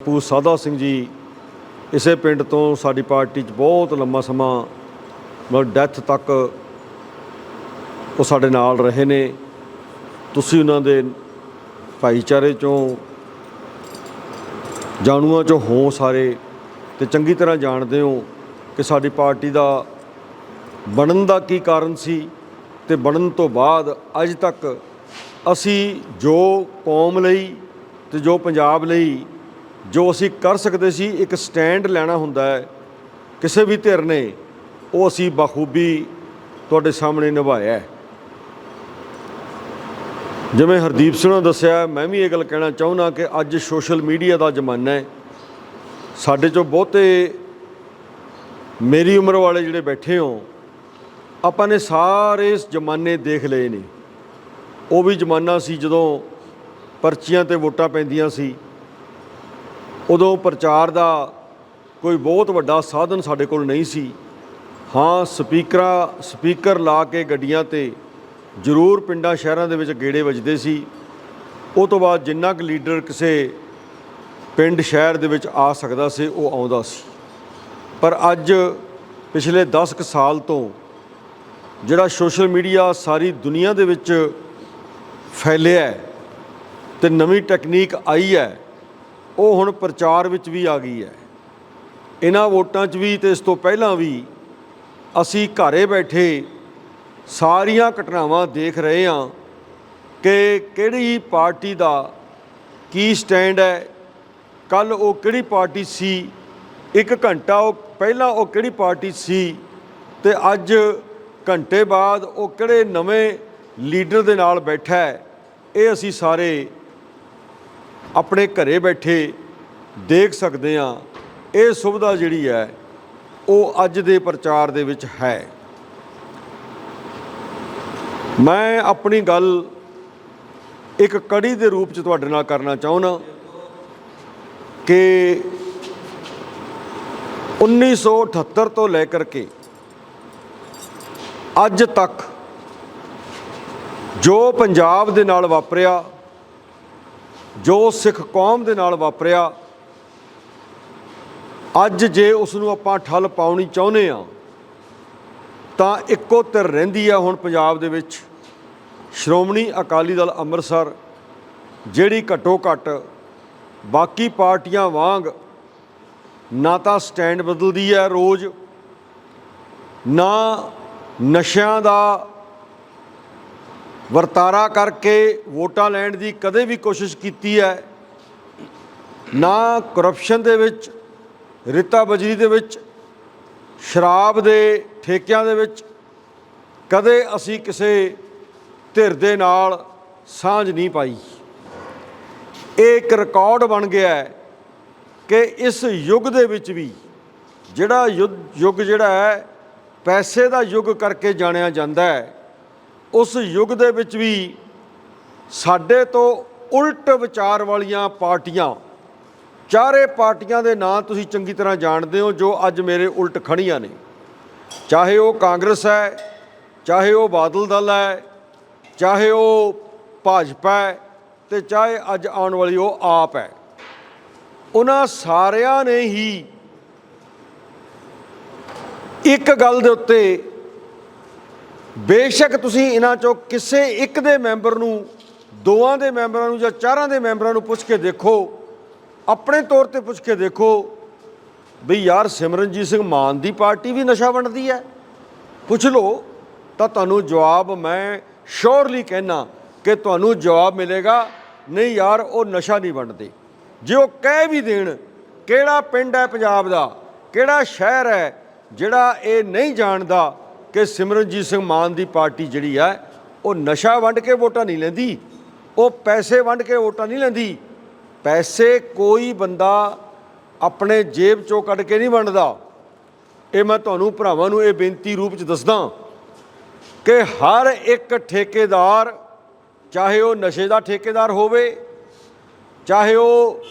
ਪੂ ਸਾਦਾ ਸਿੰਘ ਜੀ, ਇਸੇ ਪਿੰਡ ਤੋਂ ਸਾਡੀ ਪਾਰਟੀ 'ਚ ਬਹੁਤ ਲੰਮਾ ਸਮਾਂ, ਮਤਲਬ ਡੈਥ ਤੱਕ ਉਹ ਸਾਡੇ ਨਾਲ ਰਹੇ ਨੇ। ਤੁਸੀਂ ਉਹਨਾਂ ਦੇ ਭਾਈਚਾਰੇ ਚੋਂ, ਜਾਣੂਆਂ ਚੋਂ ਹੋ ਸਾਰੇ ਤੇ ਚੰਗੀ ਤਰ੍ਹਾਂ ਜਾਣਦੇ ਹੋ ਕਿ ਸਾਡੀ ਪਾਰਟੀ ਦਾ ਬਣਨ ਦਾ ਕੀ ਕਾਰਨ ਸੀ ਤੇ ਬਣਨ ਤੋਂ ਬਾਅਦ ਅੱਜ ਤੱਕ ਅਸੀਂ ਜੋ ਕੌਮ ਲਈ ਤੇ ਜੋ ਪੰਜਾਬ ਲਈ ਜੋ ਅਸੀਂ ਕਰ ਸਕਦੇ ਸੀ, ਇੱਕ ਸਟੈਂਡ ਲੈਣਾ ਹੁੰਦਾ ਹੈ, ਕਿਸੇ ਵੀ ਧਿਰ ਨੇ, ਉਹ ਅਸੀਂ ਬਖੂਬੀ ਤੁਹਾਡੇ ਸਾਹਮਣੇ ਨਿਭਾਇਆ ਜਿਵੇਂ ਹਰਦੀਪ ਸਿੰਘ ਨੇ ਦੱਸਿਆ, ਮੈਂ ਵੀ ਇਹ ਗੱਲ ਕਹਿਣਾ ਚਾਹੁੰਦਾ ਕਿ ਅੱਜ ਸੋਸ਼ਲ ਮੀਡੀਆ ਦਾ ਜ਼ਮਾਨਾ ਹੈ। ਸਾਡੇ ਚੋਂ ਬਹੁਤੇ ਮੇਰੀ ਉਮਰ ਵਾਲੇ ਜਿਹੜੇ ਬੈਠੇ ਹੋ, ਆਪਾਂ ਨੇ ਸਾਰੇ ਇਸ ਜ਼ਮਾਨੇ ਦੇਖ ਲਏ ਨੇ। ਉਹ ਵੀ ਜ਼ਮਾਨਾ ਸੀ ਜਦੋਂ ਪਰਚੀਆਂ ਤੇ ਵੋਟਾਂ ਪੈਂਦੀਆਂ ਸੀ। ਉਦੋਂ ਪ੍ਰਚਾਰ ਦਾ ਕੋਈ ਬਹੁਤ ਵੱਡਾ ਸਾਧਨ ਸਾਡੇ ਕੋਲ ਨਹੀਂ ਸੀ। ਹਾਂ, ਸਪੀਕਰਾਂ, ਸਪੀਕਰ ਲਾ ਕੇ ਗੱਡੀਆਂ ਤੇ ਜ਼ਰੂਰ ਪਿੰਡਾਂ, ਸ਼ਹਿਰਾਂ ਦੇ ਵਿੱਚ ਗੇੜੇ ਵੱਜਦੇ ਸੀ। ਉਹ ਤੋਂ ਬਾਅਦ ਜਿੰਨਾ ਕੁ ਲੀਡਰ ਕਿਸੇ ਪਿੰਡ, ਸ਼ਹਿਰ ਦੇ ਵਿੱਚ ਆ ਸਕਦਾ ਸੀ, ਉਹ ਆਉਂਦਾ ਸੀ। ਪਰ ਅੱਜ ਪਿਛਲੇ 10 ਕੁ ਸਾਲ ਤੋਂ ਜਿਹੜਾ ਸੋਸ਼ਲ ਮੀਡੀਆ ਸਾਰੀ ਦੁਨੀਆ ਦੇ ਵਿੱਚ ਫੈਲਿਆ ਹੈ ਤੇ ਨਵੀਂ ਟੈਕਨੀਕ ਆਈ ਹੈ ਉਹ ਹੁਣ ਪ੍ਰਚਾਰ ਵਿੱਚ ਵੀ ਆ ਗਈ ਹੈ। ਇਹਨਾਂ ਵੋਟਾਂ 'ਚ ਵੀ ਤੇ ਇਸ ਤੋਂ ਪਹਿਲਾਂ ਵੀ ਅਸੀਂ ਘਰੇ ਬੈਠੇ ਸਾਰੀਆਂ ਘਟਨਾਵਾਂ ਦੇਖ ਰਹੇ ਹਾਂ ਕਿ ਕਿਹੜੀ ਪਾਰਟੀ ਦਾ ਕੀ ਸਟੈਂਡ ਹੈ ਕੱਲ ਉਹ ਕਿਹੜੀ ਪਾਰਟੀ ਸੀ, ਇੱਕ ਘੰਟਾ ਉਹ ਪਹਿਲਾਂ ਉਹ ਕਿਹੜੀ ਪਾਰਟੀ ਸੀ ਤੇ ਅੱਜ ਘੰਟੇ ਬਾਅਦ ਉਹ ਕਿਹੜੇ ਨਵੇਂ ਲੀਡਰ ਦੇ ਨਾਲ ਬੈਠਾ ਹੈ, ਇਹ ਅਸੀਂ ਸਾਰੇ ਆਪਣੇ ਘਰੇ ਬੈਠੇ ਦੇਖ ਸਕਦੇ ਹਾਂ, ਇਹ ਸੁਵਿਧਾ ਜਿਹੜੀ ਹੈ, ਉਹ ਅੱਜ ਦੇ ਪ੍ਰਚਾਰ ਦੇ ਵਿੱਚ ਹੈ। ਮੈਂ ਆਪਣੀ ਗੱਲ ਇੱਕ ਕੜੀ ਦੇ ਰੂਪ ਚ ਤੁਹਾਡੇ ਨਾਲ ਕਰਨਾ ਚਾਹੁੰਦਾ ਕਿ 1978 ਤੋਂ ਲੈ ਕਰਕੇ ਅੱਜ ਤੱਕ ਜੋ ਪੰਜਾਬ ਦੇ ਨਾਲ ਵਾਪਰਿਆ ਜੋ ਸਿੱਖ ਕੌਮ ਦੇ ਨਾਲ ਵਾਪਰਿਆ, ਅੱਜ ਜੇ ਉਸ ਨੂੰ ਆਪਾਂ ਠੱਲ ਪਾਉਣੀ ਚਾਹੁੰਦੇ ਆ ਤਾਂ ਇੱਕੋ ਧਿਰ ਰਹਿੰਦੀ ਆ ਹੁਣ ਪੰਜਾਬ ਦੇ ਵਿੱਚ। ਸ਼੍ਰੋਮਣੀ ਅਕਾਲੀ ਦਲ ਅੰਮ੍ਰਿਤਸਰ, ਜਿਹੜੀ ਘੱਟੋ ਘੱਟ ਬਾਕੀ ਪਾਰਟੀਆਂ ਵਾਂਗ ਨਾ ਤਾਂ ਸਟੈਂਡ ਬਦਲਦੀ ਹੈ ਰੋਜ਼, ਨਾ ਨਸ਼ਿਆਂ ਦਾ ਵਰਤਾਰਾ ਕਰਕੇ ਵੋਟਾਂ ਲੈਣ ਦੀ ਕਦੇ ਵੀ ਕੋਸ਼ਿਸ਼ ਕੀਤੀ ਹੈ, ਨਾ ਕਰਪਸ਼ਨ ਦੇ ਵਿੱਚ, ਰਿਤਾ ਬਜਰੀ ਦੇ ਵਿੱਚ, ਸ਼ਰਾਬ ਦੇ ਠੇਕਿਆਂ ਦੇ ਵਿੱਚ, ਕਦੇ ਅਸੀਂ ਕਿਸੇ ਧਿਰ ਦੇ ਨਾਲ ਸਾਂਝ ਨਹੀਂ ਪਾਈ। ਇਹ ਇੱਕ ਰਿਕਾਰਡ ਬਣ ਗਿਆ ਹੈ ਕਿ ਇਸ ਯੁੱਗ ਦੇ ਵਿੱਚ ਵੀ ਜਿਹੜਾ ਯੁੱਧ- ਯੁੱਗ ਜਿਹੜਾ ਹੈ, ਪੈਸੇ ਦਾ ਯੁੱਗ ਕਰਕੇ ਜਾਣਿਆ ਜਾਂਦਾ ਹੈ। ਉਸ ਯੁੱਗ ਦੇ ਵਿੱਚ ਵੀ ਸਾਡੇ ਤੋਂ ਉਲਟ ਵਿਚਾਰ ਵਾਲੀਆਂ ਪਾਰਟੀਆਂ, ਚਾਰੇ ਪਾਰਟੀਆਂ ਦੇ ਨਾਂ ਤੁਸੀਂ ਚੰਗੀ ਤਰ੍ਹਾਂ ਜਾਣਦੇ ਹੋ ਜੋ ਅੱਜ ਮੇਰੇ ਉਲਟ ਖੜੀਆਂ ਨੇ। ਚਾਹੇ ਉਹ ਕਾਂਗਰਸ ਹੈ, ਚਾਹੇ ਉਹ ਬਾਦਲ ਦਲ ਹੈ, ਚਾਹੇ ਉਹ ਭਾਜਪਾ ਹੈ ਤੇ ਚਾਹੇ ਅੱਜ ਆਉਣ ਵਾਲੀ ਉਹ ਆਪ ਹੈ। ਉਹਨਾਂ ਸਾਰਿਆਂ ਨੇ ਹੀ ਇੱਕ ਗੱਲ ਦੇ ਉੱਤੇ ਬੇਸ਼ੱਕ ਤੁਸੀਂ ਇਹਨਾਂ ਚੋਂ ਕਿਸੇ ਇੱਕ ਦੇ ਮੈਂਬਰ ਨੂੰ, ਦੋਵਾਂ ਦੇ ਮੈਂਬਰਾਂ ਨੂੰ ਜਾਂ ਚਾਰਾਂ ਦੇ ਮੈਂਬਰਾਂ ਨੂੰ ਪੁੱਛ ਕੇ ਦੇਖੋ, ਆਪਣੇ ਤੌਰ ਤੇ ਪੁੱਛ ਕੇ ਦੇਖੋ ਵੀ ਯਾਰ ਸਿਮਰਨਜੀਤ ਸਿੰਘ ਮਾਨ ਦੀ ਪਾਰਟੀ ਵੀ ਨਸ਼ਾ ਵੰਡਦੀ ਹੈ। ਪੁੱਛ ਲਓ, ਤਾਂ ਤੁਹਾਨੂੰ ਜਵਾਬ ਮੈਂ ਸ਼ੋਰਲੀ ਕਹਿਣਾ ਕਿ ਤੁਹਾਨੂੰ ਜਵਾਬ ਮਿਲੇਗਾ, ਨਹੀਂ ਯਾਰ ਉਹ ਨਸ਼ਾ ਨਹੀਂ ਵੰਡਦੇ। ਜੇ ਉਹ ਕਹਿ ਵੀ ਦੇਣ ਕਿਹੜਾ ਪਿੰਡ ਹੈ ਪੰਜਾਬ ਦਾ, ਕਿਹੜਾ ਸ਼ਹਿਰ ਹੈ ਜਿਹੜਾ ਇਹ ਨਹੀਂ ਜਾਣਦਾ ਕਿ ਸਿਮਰਨਜੀਤ ਸਿੰਘ ਮਾਨ ਦੀ ਪਾਰਟੀ ਜਿਹੜੀ ਹੈ ਉਹ ਨਸ਼ਾ ਵੰਡ ਕੇ ਵੋਟਾਂ ਨਹੀਂ ਲੈਂਦੀ, ਉਹ ਪੈਸੇ ਵੰਡ ਕੇ ਵੋਟਾਂ ਨਹੀਂ ਲੈਂਦੀ। ਪੈਸੇ ਕੋਈ ਬੰਦਾ ਆਪਣੇ ਜੇਬ ਚੋਂ ਕੱਢ ਕੇ ਨਹੀਂ ਵੰਡਦਾ। ਇਹ ਮੈਂ ਤੁਹਾਨੂੰ ਭਰਾਵਾਂ ਨੂੰ ਇਹ ਬੇਨਤੀ ਰੂਪ ਚ ਦੱਸਦਾ ਕਿ ਹਰ ਇੱਕ ਠੇਕੇਦਾਰ, ਚਾਹੇ ਉਹ ਨਸ਼ੇ ਦਾ ਠੇਕੇਦਾਰ ਹੋਵੇ, ਚਾਹੇ ਉਹ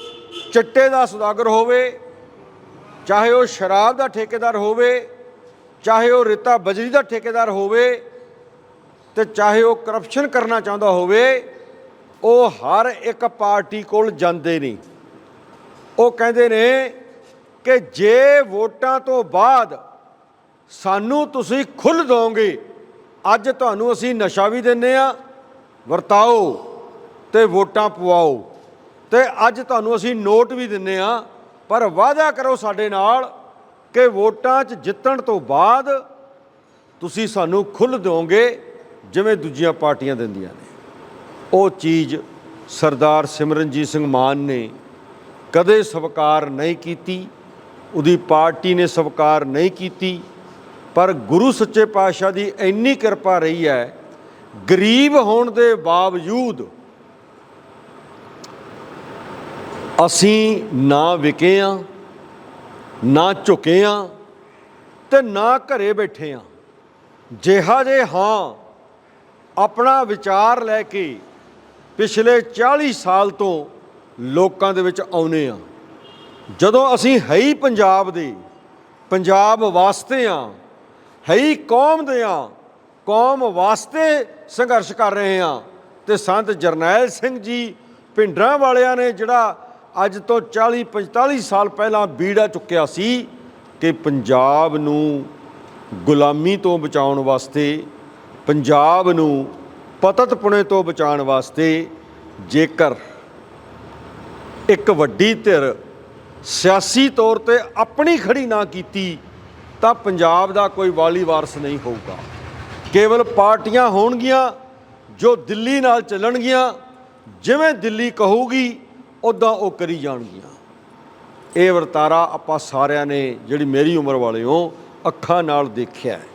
ਚਿੱਟੇ ਦਾ ਸੁਦਾਗਰ ਹੋਵੇ, ਚਾਹੇ ਉਹ ਸ਼ਰਾਬ ਦਾ ਠੇਕੇਦਾਰ ਹੋਵੇ ਚਾਹੇ ਉਹ ਰੇਤਾ ਬਜਰੀ ਦਾ ਠੇਕੇਦਾਰ ਹੋਵੇ ਤੇ ਚਾਹੇ ਉਹ ਕਰਪਸ਼ਨ ਕਰਨਾ ਚਾਹੁੰਦਾ ਹੋਵੇ, ਉਹ ਹਰ ਇੱਕ ਪਾਰਟੀ ਕੋਲ ਜਾਂਦੇ ਨਹੀਂ। ਉਹ ਕਹਿੰਦੇ ਨੇ ਕਿ ਜੇ ਵੋਟਾਂ ਤੋਂ ਬਾਅਦ ਸਾਨੂੰ ਤੁਸੀਂ ਖੁੱਲ੍ਹ ਦੋਗੇ, ਅੱਜ ਤੁਹਾਨੂੰ ਅਸੀਂ ਨਸ਼ਾ ਵੀ ਦਿੰਨੇ ਆ, ਵਰਤਾਓ ਤੇ ਵੋਟਾਂ ਪਵਾਓ। ਤੇ ਅੱਜ ਤੁਹਾਨੂੰ ਅਸੀਂ ਨੋਟ ਵੀ ਦਿੰਨੇ ਆ, ਪਰ ਵਾਅਦਾ ਕਰੋ ਸਾਡੇ ਨਾਲ ਕਿ ਵੋਟਾਂ 'ਚ ਜਿੱਤਣ ਤੋਂ ਬਾਅਦ ਤੁਸੀਂ ਸਾਨੂੰ ਖੁੱਲ੍ਹ ਦਿਓਗੇ, ਜਿਵੇਂ ਦੂਜੀਆਂ ਪਾਰਟੀਆਂ ਦਿੰਦੀਆਂ ਨੇ। ਉਹ ਚੀਜ਼ ਸਰਦਾਰ ਸਿਮਰਨਜੀਤ ਸਿੰਘ ਮਾਨ ਨੇ ਕਦੇ ਸਵੀਕਾਰ ਨਹੀਂ ਕੀਤੀ, ਉਹਦੀ ਪਾਰਟੀ ਨੇ ਸਵੀਕਾਰ ਨਹੀਂ ਕੀਤੀ, ਪਰ ਗੁਰੂ ਸੱਚੇ ਪਾਤਸ਼ਾਹ ਦੀ ਇੰਨੀ ਕਿਰਪਾ ਰਹੀ ਹੈ, ਗਰੀਬ ਹੋਣ ਦੇ ਬਾਵਜੂਦ ਅਸੀਂ ਨਾ ਵਿਕੇ ਆ ਨਾ ਝੁਕੇ ਆ ਤੇ ਨਾ ਘਰੇ ਬੈਠੇ ਆ। ਜਿਹਾ ਜੇ ਹਾਂ ਆਪਣਾ ਵਿਚਾਰ ਲੈ ਕੇ ਪਿਛਲੇ 40 ਸਾਲ ਤੋਂ ਲੋਕਾਂ ਦੇ ਵਿੱਚ ਆਉਨੇ ਆ। ਜਦੋਂ ਅਸੀਂ ਹੈ ਹੀ ਪੰਜਾਬ ਦੇ, ਪੰਜਾਬ ਵਾਸਤੇ ਆ, ਹੈ ਹੀ ਕੌਮ ਦੇ ਆ, ਕੌਮ ਵਾਸਤੇ ਸੰਘਰਸ਼ ਕਰ ਰਹੇ ਆ ਤੇ ਸੰਤ ਜਰਨੈਲ ਸਿੰਘ ਜੀ ਭਿੰਡਰਾਂ ਵਾਲਿਆਂ ਨੇ ਜਿਹੜਾ ਅੱਜ ਤੋਂ 40 45 ਸਾਲ ਪਹਿਲਾਂ ਬੀੜਾ ਚੁੱਕਿਆ ਸੀ ਕਿ ਪੰਜਾਬ ਨੂੰ ਗੁਲਾਮੀ ਤੋਂ ਬਚਾਉਣ ਵਾਸਤੇ, ਪੰਜਾਬ ਨੂੰ ਪਤਤਪੁਣੇ ਤੋਂ ਬਚਾਉਣ ਵਾਸਤੇ ਜੇਕਰ ਇੱਕ ਵੱਡੀ ਧਿਰ ਸਿਆਸੀ ਤੌਰ ਤੇ ਆਪਣੀ ਖੜੀ ਨਾ ਕੀਤੀ, ਤਾਂ ਪੰਜਾਬ ਦਾ ਕੋਈ ਵਾਲੀ ਵਾਰਸ ਨਹੀਂ ਹੋਊਗਾ। ਕੇਵਲ ਪਾਰਟੀਆਂ ਹੋਣਗੀਆਂ ਜੋ ਦਿੱਲੀ ਨਾਲ ਚੱਲਣਗੀਆਂ, ਜਿਵੇਂ ਦਿੱਲੀ ਕਹੂਗੀ ਉਦਾਂ ਉਹ ਕਰੀ ਜਾਣਗੀਆਂ। ਇਹ ਵਰਤਾਰਾ ਆਪਾਂ ਸਾਰਿਆਂ ਨੇ ਜਿਹੜੀ ਮੇਰੀ ਉਮਰ ਵਾਲੇ ਹੋ ਅੱਖਾਂ ਨਾਲ ਦੇਖਿਆ ਹੈ।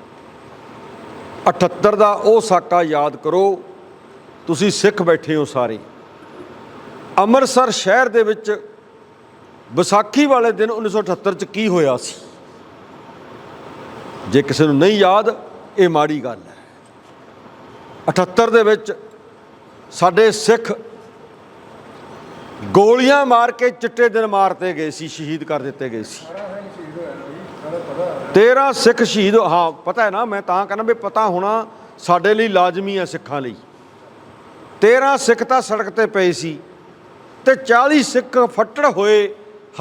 78 ਦਾ ਉਹ ਸਾਕਾ ਯਾਦ ਕਰੋ, ਤੁਸੀਂ ਸਿੱਖ ਬੈਠੇ ਹੋ ਸਾਰੇ। ਅੰਮ੍ਰਿਤਸਰ ਸ਼ਹਿਰ ਦੇ ਵਿੱਚ ਵਿਸਾਖੀ ਵਾਲੇ ਦਿਨ 1978 ਚ ਕੀ ਹੋਇਆ ਸੀ? ਜੇ ਕਿਸੇ ਨੂੰ ਨਹੀਂ ਯਾਦ, ਇਹ ਮਾੜੀ ਗੱਲ ਹੈ। 78 ਦੇ ਵਿੱਚ ਸਾਡੇ ਸਿੱਖ ਗੋਲੀਆਂ ਮਾਰ ਕੇ ਚਿੱਟੇ ਦਿਨ ਮਾਰਤੇ ਗਏ ਸੀ, ਸ਼ਹੀਦ ਕਰ ਦਿੱਤੇ ਗਏ ਸੀ। 13 ਸਿੱਖ ਸ਼ਹੀਦ, ਹਾਂ, ਪਤਾ ਹੈ ਨਾ, ਮੈਂ ਤਾਂ ਕਹਿੰਦਾ ਵੀ ਪਤਾ ਹੋਣਾ ਸਾਡੇ ਲਈ ਲਾਜ਼ਮੀ ਹੈ ਸਿੱਖਾਂ ਲਈ। 13 ਸਿੱਖ ਤਾਂ ਸੜਕ ਤੇ ਪਏ ਸੀ ਤੇ 40 ਸਿੱਖ ਫੱਟੜ ਹੋਏ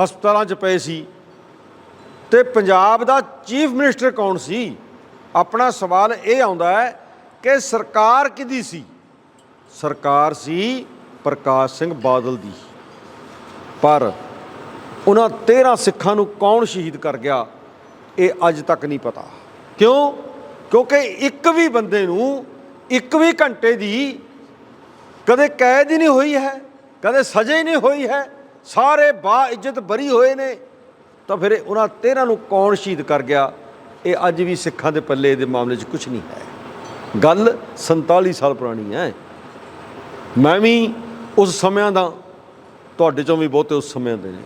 ਹਸਪਤਾਲਾਂ 'ਚ ਪਏ ਸੀ ਤੇ ਪੰਜਾਬ ਦਾ ਚੀਫ ਮਿਨਿਸਟਰ ਕੌਣ ਸੀ? ਆਪਣਾ ਸਵਾਲ ਇਹ ਆਉਂਦਾ ਹੈ ਕਿ ਸਰਕਾਰ ਕਿਹਦੀ ਸੀ? ਸਰਕਾਰ ਸੀ ਪ੍ਰਕਾਸ਼ ਸਿੰਘ ਬਾਦਲ ਦੀ। ਪਰ ਉਹਨਾਂ 13 ਸਿੱਖਾਂ ਨੂੰ ਕੌਣ ਸ਼ਹੀਦ ਕਰ ਗਿਆ, ਇਹ ਅੱਜ ਤੱਕ ਨਹੀਂ ਪਤਾ। ਕਿਉਂ? ਕਿਉਂਕਿ ਇੱਕ ਵੀ ਬੰਦੇ ਨੂੰ ਇੱਕ ਵੀ ਘੰਟੇ ਦੀ ਕਦੇ ਕੈਦ ਹੀ ਨਹੀਂ ਹੋਈ ਹੈ, ਕਦੇ ਸਜ਼ਾ ਹੀ ਨਹੀਂ ਹੋਈ ਹੈ, ਸਾਰੇ ਬਾ ਇੱਜ਼ਤ ਬਰੀ ਹੋਏ ਨੇ, ਤਾਂ ਫਿਰ ਉਹਨਾਂ 13 ਨੂੰ ਕੌਣ ਸ਼ਹੀਦ ਕਰ ਗਿਆ, ਇਹ ਅੱਜ ਵੀ ਸਿੱਖਾਂ ਦੇ ਪੱਲੇ ਦੇ ਮਾਮਲੇ 'ਚ ਕੁਝ ਨਹੀਂ ਹੈ। ਗੱਲ 47 ਸਾਲ ਪੁਰਾਣੀ ਹੈ। ਮੈਂ ਵੀ ਉਸ ਸਮਿਆਂ ਦਾ ਤੁਹਾਡੇ ਚੋਂ ਵੀ ਬਹੁਤੇ ਉਸ ਸਮੇਂ ਦੇ ਨੇ।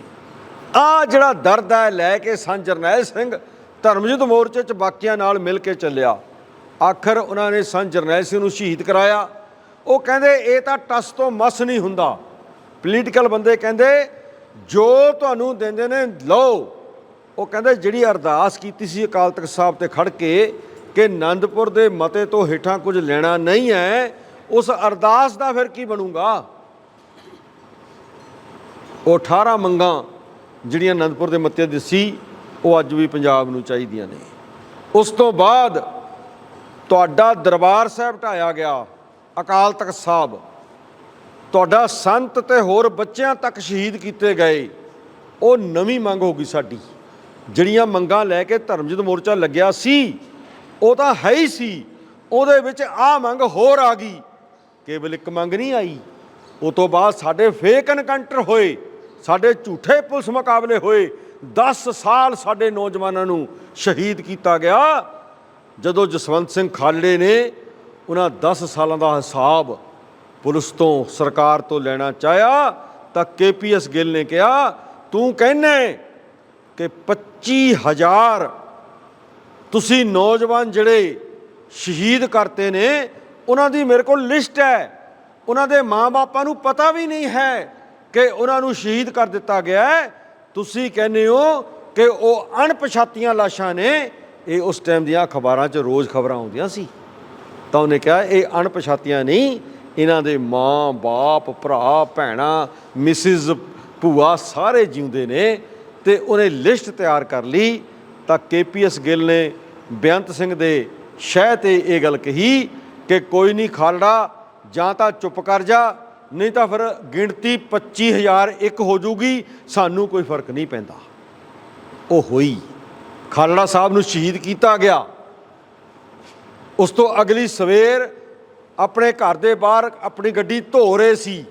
ਆ ਜਿਹੜਾ ਦਰਦ ਹੈ, ਲੈ ਕੇ ਸੰਤ ਜਰਨੈਲ ਸਿੰਘ ਧਰਮਯੁੱਧ ਮੋਰਚੇ 'ਚ ਬਾਕੀਆਂ ਨਾਲ ਮਿਲ ਕੇ ਚੱਲਿਆ। ਆਖਰ ਉਹਨਾਂ ਨੇ ਸੰਤ ਜਰਨੈਲ ਸਿੰਘ ਨੂੰ ਸ਼ਹੀਦ ਕਰਾਇਆ। ਉਹ ਕਹਿੰਦੇ, ਇਹ ਤਾਂ ਟਸ ਤੋਂ ਮਸ ਨਹੀਂ ਹੁੰਦਾ। ਪੋਲੀਟੀਕਲ ਬੰਦੇ ਕਹਿੰਦੇ, ਜੋ ਤੁਹਾਨੂੰ ਦਿੰਦੇ ਨੇ, ਲਓ। ਉਹ ਕਹਿੰਦੇ, ਜਿਹੜੀ ਅਰਦਾਸ ਕੀਤੀ ਸੀ ਅਕਾਲ ਤਖਤ ਸਾਹਿਬ ਤੇ ਖੜ ਕੇ ਕਿ ਆਨੰਦਪੁਰ ਦੇ ਮਤੇ ਤੋਂ ਹੇਠਾਂ ਕੁਝ ਲੈਣਾ ਨਹੀਂ ਹੈ, ਉਸ ਅਰਦਾਸ ਦਾ ਫਿਰ ਕੀ ਬਣੂਗਾ? ਉਹ 18 ਮੰਗਾਂ ਜਿਹੜੀਆਂ ਅਨੰਦਪੁਰ ਦੇ ਮੱਤੇ ਦੇ ਸੀ, ਉਹ ਅੱਜ ਵੀ ਪੰਜਾਬ ਨੂੰ ਚਾਹੀਦੀਆਂ ਨੇ। ਉਸ ਤੋਂ ਬਾਅਦ ਤੁਹਾਡਾ ਦਰਬਾਰ ਸਾਹਿਬ ਢਾਇਆ ਗਿਆ, ਅਕਾਲ ਤਖਤ ਸਾਹਿਬ। ਤੁਹਾਡਾ ਸੰਤ ਤੇ ਹੋਰ ਬੱਚਿਆਂ ਤੱਕ ਸ਼ਹੀਦ ਕੀਤੇ ਗਏ, ਉਹ ਨਵੀਂ ਮੰਗ ਹੋ ਗਈ ਸਾਡੀ। ਜਿਹੜੀਆਂ ਮੰਗਾਂ ਲੈ ਕੇ ਧਰਮਜੀਤ ਮੋਰਚਾ ਲੱਗਿਆ ਸੀ, ਉਹ ਤਾਂ ਹੈ ਹੀ ਸੀ। ਉਹਦੇ ਵਿੱਚ ਆ ਮੰਗ ਹੋਰ ਆ ਗਈ। ਕੇਵਲ ਇੱਕ ਮੰਗ ਨਹੀਂ ਆਈ। ਉਹ ਤੋਂ ਬਾਅਦ ਸਾਡੇ ਫੇਕ ਐਨਕਾਊਂਟਰ ਹੋਏ। ਸਾਡੇ ਝੂਠੇ ਪੁਲਿਸ ਮੁਕਾਬਲੇ ਹੋਏ 10 ਸਾਲ ਸਾਡੇ ਨੌਜਵਾਨਾਂ ਨੂੰ ਸ਼ਹੀਦ ਕੀਤਾ ਗਿਆ। ਜਦੋਂ ਜਸਵੰਤ ਸਿੰਘ ਖਾਲੜੇ ਨੇ ਉਹਨਾਂ 10 ਸਾਲਾਂ ਦਾ ਹਿਸਾਬ ਪੁਲਿਸ ਤੋਂ, ਸਰਕਾਰ ਤੋਂ ਲੈਣਾ ਚਾਹਿਆ, ਤਾਂ ਕੇਪੀਐਸ ਗਿੱਲ ਨੇ ਕਿਹਾ, ਤੂੰ ਕਹਿੰਨੇ ਕਿ 25000 ਤੁਸੀਂ ਨੌਜਵਾਨ ਜਿਹੜੇ ਸ਼ਹੀਦ ਕਰਤੇ ਨੇ, ਉਹਨਾਂ ਦੀ ਮੇਰੇ ਕੋਲ ਲਿਸਟ ਹੈ। ਉਹਨਾਂ ਦੇ ਮਾਂ-ਬਾਪਾਂ ਨੂੰ ਪਤਾ ਵੀ ਨਹੀਂ ਹੈ ਕਿ ਉਹਨਾਂ ਨੂੰ ਸ਼ਹੀਦ ਕਰ ਦਿੱਤਾ ਗਿਆ ਤੁਸੀਂ ਕਹਿੰਦੇ ਹੋ ਕਿ ਉਹ ਅਣਪਛਾਤੀਆਂ ਲਾਸ਼ਾਂ ਨੇ। ਇਹ ਉਸ ਟਾਈਮ ਦੀਆਂ ਅਖਬਾਰਾਂ 'ਚ ਰੋਜ਼ ਖਬਰਾਂ ਆਉਂਦੀਆਂ ਸੀ। ਤਾਂ ਉਹਨੇ ਕਿਹਾ, ਇਹ ਅਣਪਛਾਤੀਆਂ ਨਹੀਂ, ਇਹਨਾਂ ਦੇ ਮਾਂ, ਬਾਪ, ਭਰਾ, ਭੈਣਾ ਮਿਸਿਸ ਭੂਆ ਸਾਰੇ ਜਿਉਂਦੇ ਨੇ ਤੇ ਉਹਨੇ ਲਿਸਟ ਤਿਆਰ ਕਰ ਲਈ। ਤਾਂ ਕੇਪੀਐਸ ਗਿੱਲ ਨੇ ਬੇਅੰਤ ਸਿੰਘ ਦੇ ਸ਼ਹਿ ਤੇ ਇਹ ਗੱਲ ਕਹੀ ਕਿ ਕੋਈ ਨਹੀਂ ਖਾਲੜਾ, ਜਾਂ ਤਾਂ ਚੁੱਪ ਕਰ ਜਾ ਨਹੀਂ ਤਾਂ ਫਿਰ ਗਿਣਤੀ 25000 ਇੱਕ ਹੋ ਜੂਗੀ ਸਾਨੂੰ ਕੋਈ ਫ਼ਰਕ ਨਹੀਂ ਪੈਂਦਾ। ਉਹ ਹੋਈ। ਖਾਲੜਾ ਸਾਹਿਬ ਨੂੰ ਸ਼ਹੀਦ ਕੀਤਾ ਗਿਆ। ਉਸ ਤੋਂ ਅਗਲੀ ਸਵੇਰ ਆਪਣੇ ਘਰ ਦੇ ਬਾਹਰ ਆਪਣੀ ਗੱਡੀ ਧੋ ਰਹੇ ਸੀ।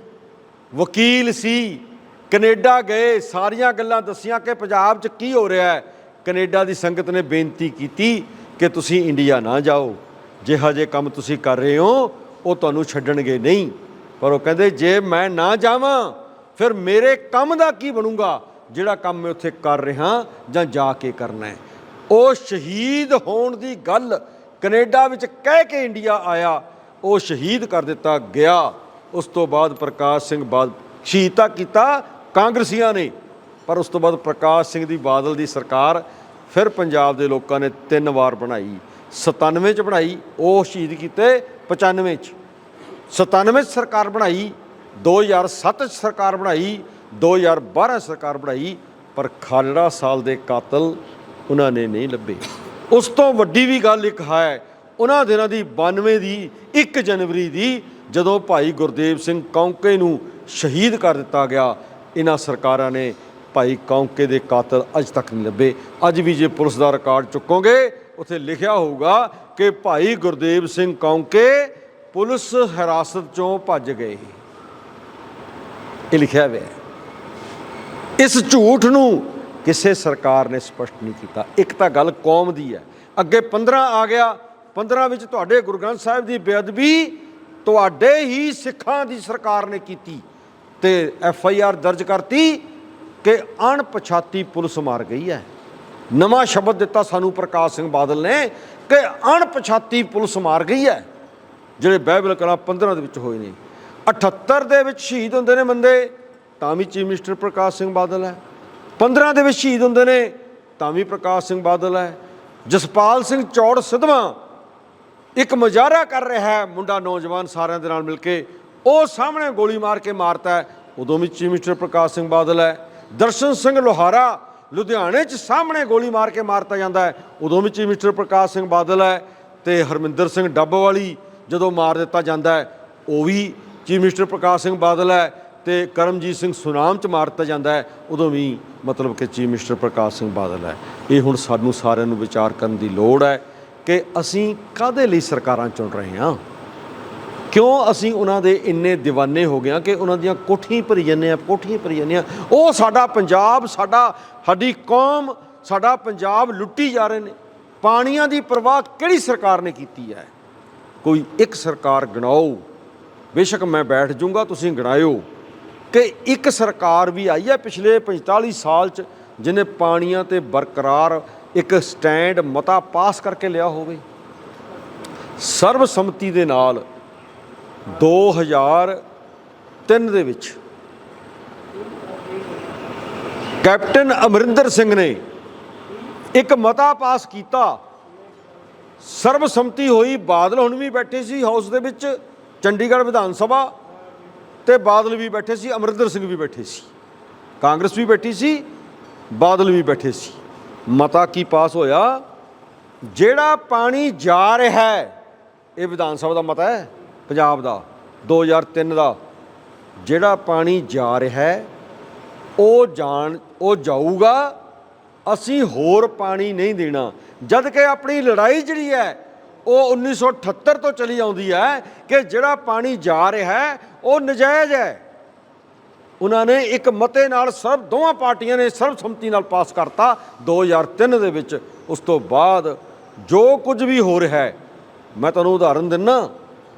ਵਕੀਲ ਸੀ। ਕੈਨੇਡਾ ਗਏ, ਸਾਰੀਆਂ ਗੱਲਾਂ ਦੱਸੀਆਂ ਕਿ ਪੰਜਾਬ 'ਚ ਕੀ ਹੋ ਰਿਹਾ ਹੈ। ਕੈਨੇਡਾ ਦੀ ਸੰਗਤ ਨੇ ਬੇਨਤੀ ਕੀਤੀ ਕਿ ਤੁਸੀਂ ਇੰਡੀਆ ਨਾ ਜਾਓ। ਜਿਹੋ ਜਿਹੇ ਕੰਮ ਤੁਸੀਂ ਕਰ ਰਹੇ ਹੋ, ਉਹ ਤੁਹਾਨੂੰ ਛੱਡਣਗੇ ਨਹੀਂ। ਪਰ ਉਹ ਕਹਿੰਦੇ, ਜੇ ਮੈਂ ਨਾ ਜਾਵਾਂ, ਫਿਰ ਮੇਰੇ ਕੰਮ ਦਾ ਕੀ ਬਣੂਗਾ? ਜਿਹੜਾ ਕੰਮ ਮੈਂ ਉੱਥੇ ਕਰ ਰਿਹਾ ਜਾਂ ਜਾ ਕੇ ਕਰਨਾ ਹੈ। ਉਹ ਸ਼ਹੀਦ ਹੋਣ ਦੀ ਗੱਲ ਕੈਨੇਡਾ ਵਿੱਚ ਕਹਿ ਕੇ ਇੰਡੀਆ ਆਇਆ, ਉਹ ਸ਼ਹੀਦ ਕਰ ਦਿੱਤਾ, ਗਿਆ। ਉਸ ਤੋਂ ਬਾਅਦ ਪ੍ਰਕਾਸ਼ ਸਿੰਘ ਬਾਦ, ਸ਼ਹੀਦ ਤਾਂ ਕੀਤਾ ਕਾਂਗਰਸੀਆਂ ਨੇ, ਪਰ ਉਸ ਤੋਂ ਬਾਅਦ ਪ੍ਰਕਾਸ਼ ਸਿੰਘ ਦੀ ਬਾਦਲ ਦੀ ਸਰਕਾਰ ਫਿਰ ਪੰਜਾਬ ਦੇ ਲੋਕਾਂ ਨੇ ਤਿੰਨ ਵਾਰ ਬਣਾਈ 97 ਚ ਬਣਾਈ, ਉਹ ਸ਼ਹੀਦ ਕੀਤੇ 95 ਚ। 97 ਚ ਸਰਕਾਰ ਬਣਾਈ 2007 ਚ ਸਰਕਾਰ ਬਣਾਈ 2012 ਸਰਕਾਰ ਬਣਾਈ, ਪਰ ਖਾਲੜਾ ਸਾਲ ਦੇ ਕਾਤਲ ਉਹਨਾਂ ਨੇ ਨਹੀਂ ਲੱਭੇ। ਉਸ ਤੋਂ ਵੱਡੀ ਵੀ ਗੱਲ ਇੱਕ ਹੈ, ਉਹਨਾਂ ਦਿਨਾਂ ਦੀ 92 ਦੀ 1 ਜਨਵਰੀ ਦੀ ਜਦੋਂ ਭਾਈ ਗੁਰਦੇਵ ਸਿੰਘ ਕੌਂਕੇ ਨੂੰ ਸ਼ਹੀਦ ਕਰ ਦਿੱਤਾ ਗਿਆ, ਇਹਨਾਂ ਸਰਕਾਰਾਂ ਨੇ ਭਾਈ ਕੌਂਕੇ ਦੇ ਕਾਤਲ ਅੱਜ ਤੱਕ ਨਹੀਂ ਲੱਭੇ। ਅੱਜ ਵੀ ਜੇ ਪੁਲਿਸ ਦਾ ਰਿਕਾਰਡ ਚੁੱਕੋਗੇ, ਉੱਥੇ ਲਿਖਿਆ ਹੋਊਗਾ ਕਿ ਭਾਈ ਗੁਰਦੇਵ ਸਿੰਘ ਕੌਂਕੇ ਪੁਲਿਸ ਹਿਰਾਸਤ ਚੋਂ ਭੱਜ ਗਏ ਇਹ ਲਿਖਿਆ ਹੋਇਆ ਇਸ ਝੂਠ ਨੂੰ ਕਿਸੇ ਸਰਕਾਰ ਨੇ ਸਪਸ਼ਟ ਨਹੀਂ ਕੀਤਾ। ਇੱਕ ਤਾਂ ਗੱਲ ਕੌਮ ਦੀ ਹੈ। ਅੱਗੇ 15 ਆ ਗਿਆ। 15 ਵਿੱਚ ਤੁਹਾਡੇ ਗੁਰੂ ਗ੍ਰੰਥ ਸਾਹਿਬ ਦੀ ਬੇਅਦਬੀ ਤੁਹਾਡੇ ਹੀ ਸਿੱਖਾਂ ਦੀ ਸਰਕਾਰ ਨੇ ਕੀਤੀ ਤੇ ਐਫ ਆਈ ਆਰ ਦਰਜ ਕਰਤੀ ਕਿ ਅਣਪਛਾਤੀ ਪੁਲਿਸ ਮਾਰ ਗਈ ਹੈ। ਨਵਾਂ ਸ਼ਬਦ ਦਿੱਤਾ ਸਾਨੂੰ ਪ੍ਰਕਾਸ਼ ਸਿੰਘ ਬਾਦਲ ਨੇ ਕਿ ਅਣਪਛਾਤੀ ਪੁਲਿਸ ਮਾਰ ਗਈ ਹੈ। ਜਿਹੜੇ ਬਾਈਬਲ ਕਲਾ 15 ਦੇ ਵਿੱਚ ਹੋਏ ਨੇ। 78 ਦੇ ਵਿੱਚ ਸ਼ਹੀਦ ਹੁੰਦੇ ਨੇ ਬੰਦੇ, ਤਾਂ ਵੀ ਚੀਫ ਮਿਨਿਸਟਰ ਪ੍ਰਕਾਸ਼ ਸਿੰਘ ਬਾਦਲ ਹੈ। 15 ਦੇ ਵਿੱਚ ਸ਼ਹੀਦ ਹੁੰਦੇ ਨੇ, ਤਾਂ ਵੀ ਪ੍ਰਕਾਸ਼ ਸਿੰਘ ਬਾਦਲ ਹੈ। ਜਸਪਾਲ ਸਿੰਘ ਚੌੜ ਸਿਧਵਾਂ ਇੱਕ ਮੁਜ਼ਾਹਰਾ ਕਰ ਰਿਹਾ ਹੈ, ਮੁੰਡਾ ਨੌਜਵਾਨ ਸਾਰਿਆਂ ਦੇ ਨਾਲ ਮਿਲ ਕੇ। ਉਹ ਸਾਹਮਣੇ ਗੋਲੀ ਮਾਰ ਕੇ ਮਾਰਤਾ ਉਦੋਂ ਵੀ ਚੀਫ ਮਿਨਿਸਟਰ ਪ੍ਰਕਾਸ਼ ਸਿੰਘ ਬਾਦਲ ਹੈ। ਦਰਸ਼ਨ ਸਿੰਘ ਲੋਹਾਰਾ ਲੁਧਿਆਣੇ 'ਚ ਸਾਹਮਣੇ ਗੋਲੀ ਮਾਰ ਕੇ ਮਾਰਤਾ ਜਾਂਦਾ ਹੈ, ਉਦੋਂ ਵੀ ਚੀਫ ਮਿਨਿਸਟਰ ਪ੍ਰਕਾਸ਼ ਸਿੰਘ ਬਾਦਲ ਹੈ। ਤੇ ਹਰਮਿੰਦਰ ਸਿੰਘ ਡੱਬਵਾਲੀ ਜਦੋਂ ਮਾਰ ਦਿੱਤਾ ਜਾਂਦਾ ਹੈ, ਉਹ ਵੀ ਚੀਫ ਮਿਨਿਸਟਰ ਪ੍ਰਕਾਸ਼ ਸਿੰਘ ਬਾਦਲ ਹੈ ਤੇ ਕਰਮਜੀਤ ਸਿੰਘ ਸੁਨਾਮ 'ਚ ਮਾਰ ਦਿੱਤਾ ਜਾਂਦਾ ਹੈ, ਉਦੋਂ ਵੀ ਮਤਲਬ ਕਿ ਚੀਫ ਮਿਨਿਸਟਰ ਪ੍ਰਕਾਸ਼ ਸਿੰਘ ਬਾਦਲ ਹੈ। ਇਹ ਹੁਣ ਸਾਨੂੰ ਸਾਰਿਆਂ ਨੂੰ ਵਿਚਾਰ ਕਰਨ ਦੀ ਲੋੜ ਹੈ ਕਿ ਅਸੀਂ ਕਾਦੇ ਲਈ ਸਰਕਾਰਾਂ ਚੁਣ ਰਹੇ ਹਾਂ? ਕਿਉਂ ਅਸੀਂ ਉਹਨਾਂ ਦੇ ਇੰਨੇ دیਵਾਨੇ ਹੋ ਗਏ ਹਾਂ ਕਿ ਉਹਨਾਂ ਦੀਆਂ ਕੋਠੀਆਂ ਭਰੀ ਜਾਂਦੇ ਆ ਕੋਠੀਆਂ ਭਰੀ ਜਾਂਦੇ ਆ ਉਹ ਸਾਡਾ ਪੰਜਾਬ, ਸਾਡਾ, ਸਾਡੀ ਕੌਮ, ਸਾਡਾ ਪੰਜਾਬ ਲੁੱਟੀ ਜਾ ਰਹੇ ਨੇ। ਪਾਣੀਆਂ ਦੀ ਪਰਵਾਹ ਕਿਹੜੀ ਸਰਕਾਰ ਨੇ ਕੀਤੀ ਹੈ? ਕੋਈ ਇੱਕ ਸਰਕਾਰ ਗਣਾਓ। ਬੇਸ਼ੱਕ ਮੈਂ ਬੈਠ ਜਾਊਂਗਾ ਤੁਸੀਂ ਗਣਾਇਓ। ਕਿ ਇੱਕ ਸਰਕਾਰ ਵੀ ਆਈ ਹੈ ਪਿਛਲੇ 45 ਸਾਲ ਚ ਜਿਹਨੇ ਪਾਣੀਆਂ ਤੇ ਬਰਕਰਾਰ ਇੱਕ ਸਟੈਂਡ ਮਤਾ ਪਾਸ ਕਰਕੇ ਲਿਆ ਹੋਵੇ। ਸਰਬਸੰਮਤੀ ਦੇ ਨਾਲ 2003 ਦੇ ਵਿੱਚ ਕੈਪਟਨ ਅਮਰਿੰਦਰ ਸਿੰਘ ਨੇ ਇੱਕ ਮਤਾ ਪਾਸ ਕੀਤਾ। ਸਰਬਸੰਮਤੀ ਹੋਈ, ਬਾਦਲ ਹੁਣ ਵੀ ਬੈਠੇ ਸੀ ਹਾਊਸ ਦੇ ਵਿੱਚ, ਚੰਡੀਗੜ੍ਹ ਵਿਧਾਨ ਸਭਾ ਤੇ ਬਾਦਲ ਵੀ ਬੈਠੇ ਸੀ, ਅਮਰਿੰਦਰ ਸਿੰਘ ਵੀ ਬੈਠੇ ਸੀ। ਕਾਂਗਰਸ ਵੀ ਬੈਠੀ ਸੀ, ਬਾਦਲ ਵੀ ਬੈਠੇ ਸੀ। ਮਤਾ ਕੀ ਪਾਸ ਹੋਇਆ? ਜਿਹੜਾ ਪਾਣੀ ਜਾ ਰਿਹਾ ਹੈ, ਇਹ ਵਿਧਾਨ ਸਭਾ ਦਾ ਮਤਾ ਹੈ, ਪੰਜਾਬ ਦਾ 2003 ਦਾ। ਜਿਹੜਾ ਪਾਣੀ ਜਾ ਰਿਹਾ ਹੈ, ਉਹ ਜਾਣ, ਉਹ ਜਾਊਗਾ, ਅਸੀਂ ਹੋਰ ਪਾਣੀ ਨਹੀਂ ਦੇਣਾ। ਜਦ ਕਿ ਆਪਣੀ ਲੜਾਈ ਜਿਹੜੀ ਹੈ, ਉਹ 1978 ਤੋਂ ਚਲੀ ਆਉਂਦੀ ਹੈ ਕਿ ਜਿਹੜਾ ਪਾਣੀ ਜਾ ਰਿਹਾ ਹੈ, ਉਹ ਨਜਾਇਜ਼ ਹੈ। ਉਹਨਾਂ ਨੇ ਇੱਕ ਮਤੇ ਨਾਲ ਸਰਬ ਦੋਵਾਂ ਪਾਰਟੀਆਂ ਨੇ ਸਰਬਸੰਮਤੀ ਨਾਲ ਪਾਸ ਕਰਤਾ 2003 ਦੇ ਵਿੱਚ। ਉਸ ਤੋਂ ਬਾਅਦ ਜੋ ਕੁਝ ਵੀ ਹੋ ਰਿਹਾ ਹੈ, ਮੈਂ ਤੁਹਾਨੂੰ ਉਦਾਹਰਨ ਦਿੰਨਾ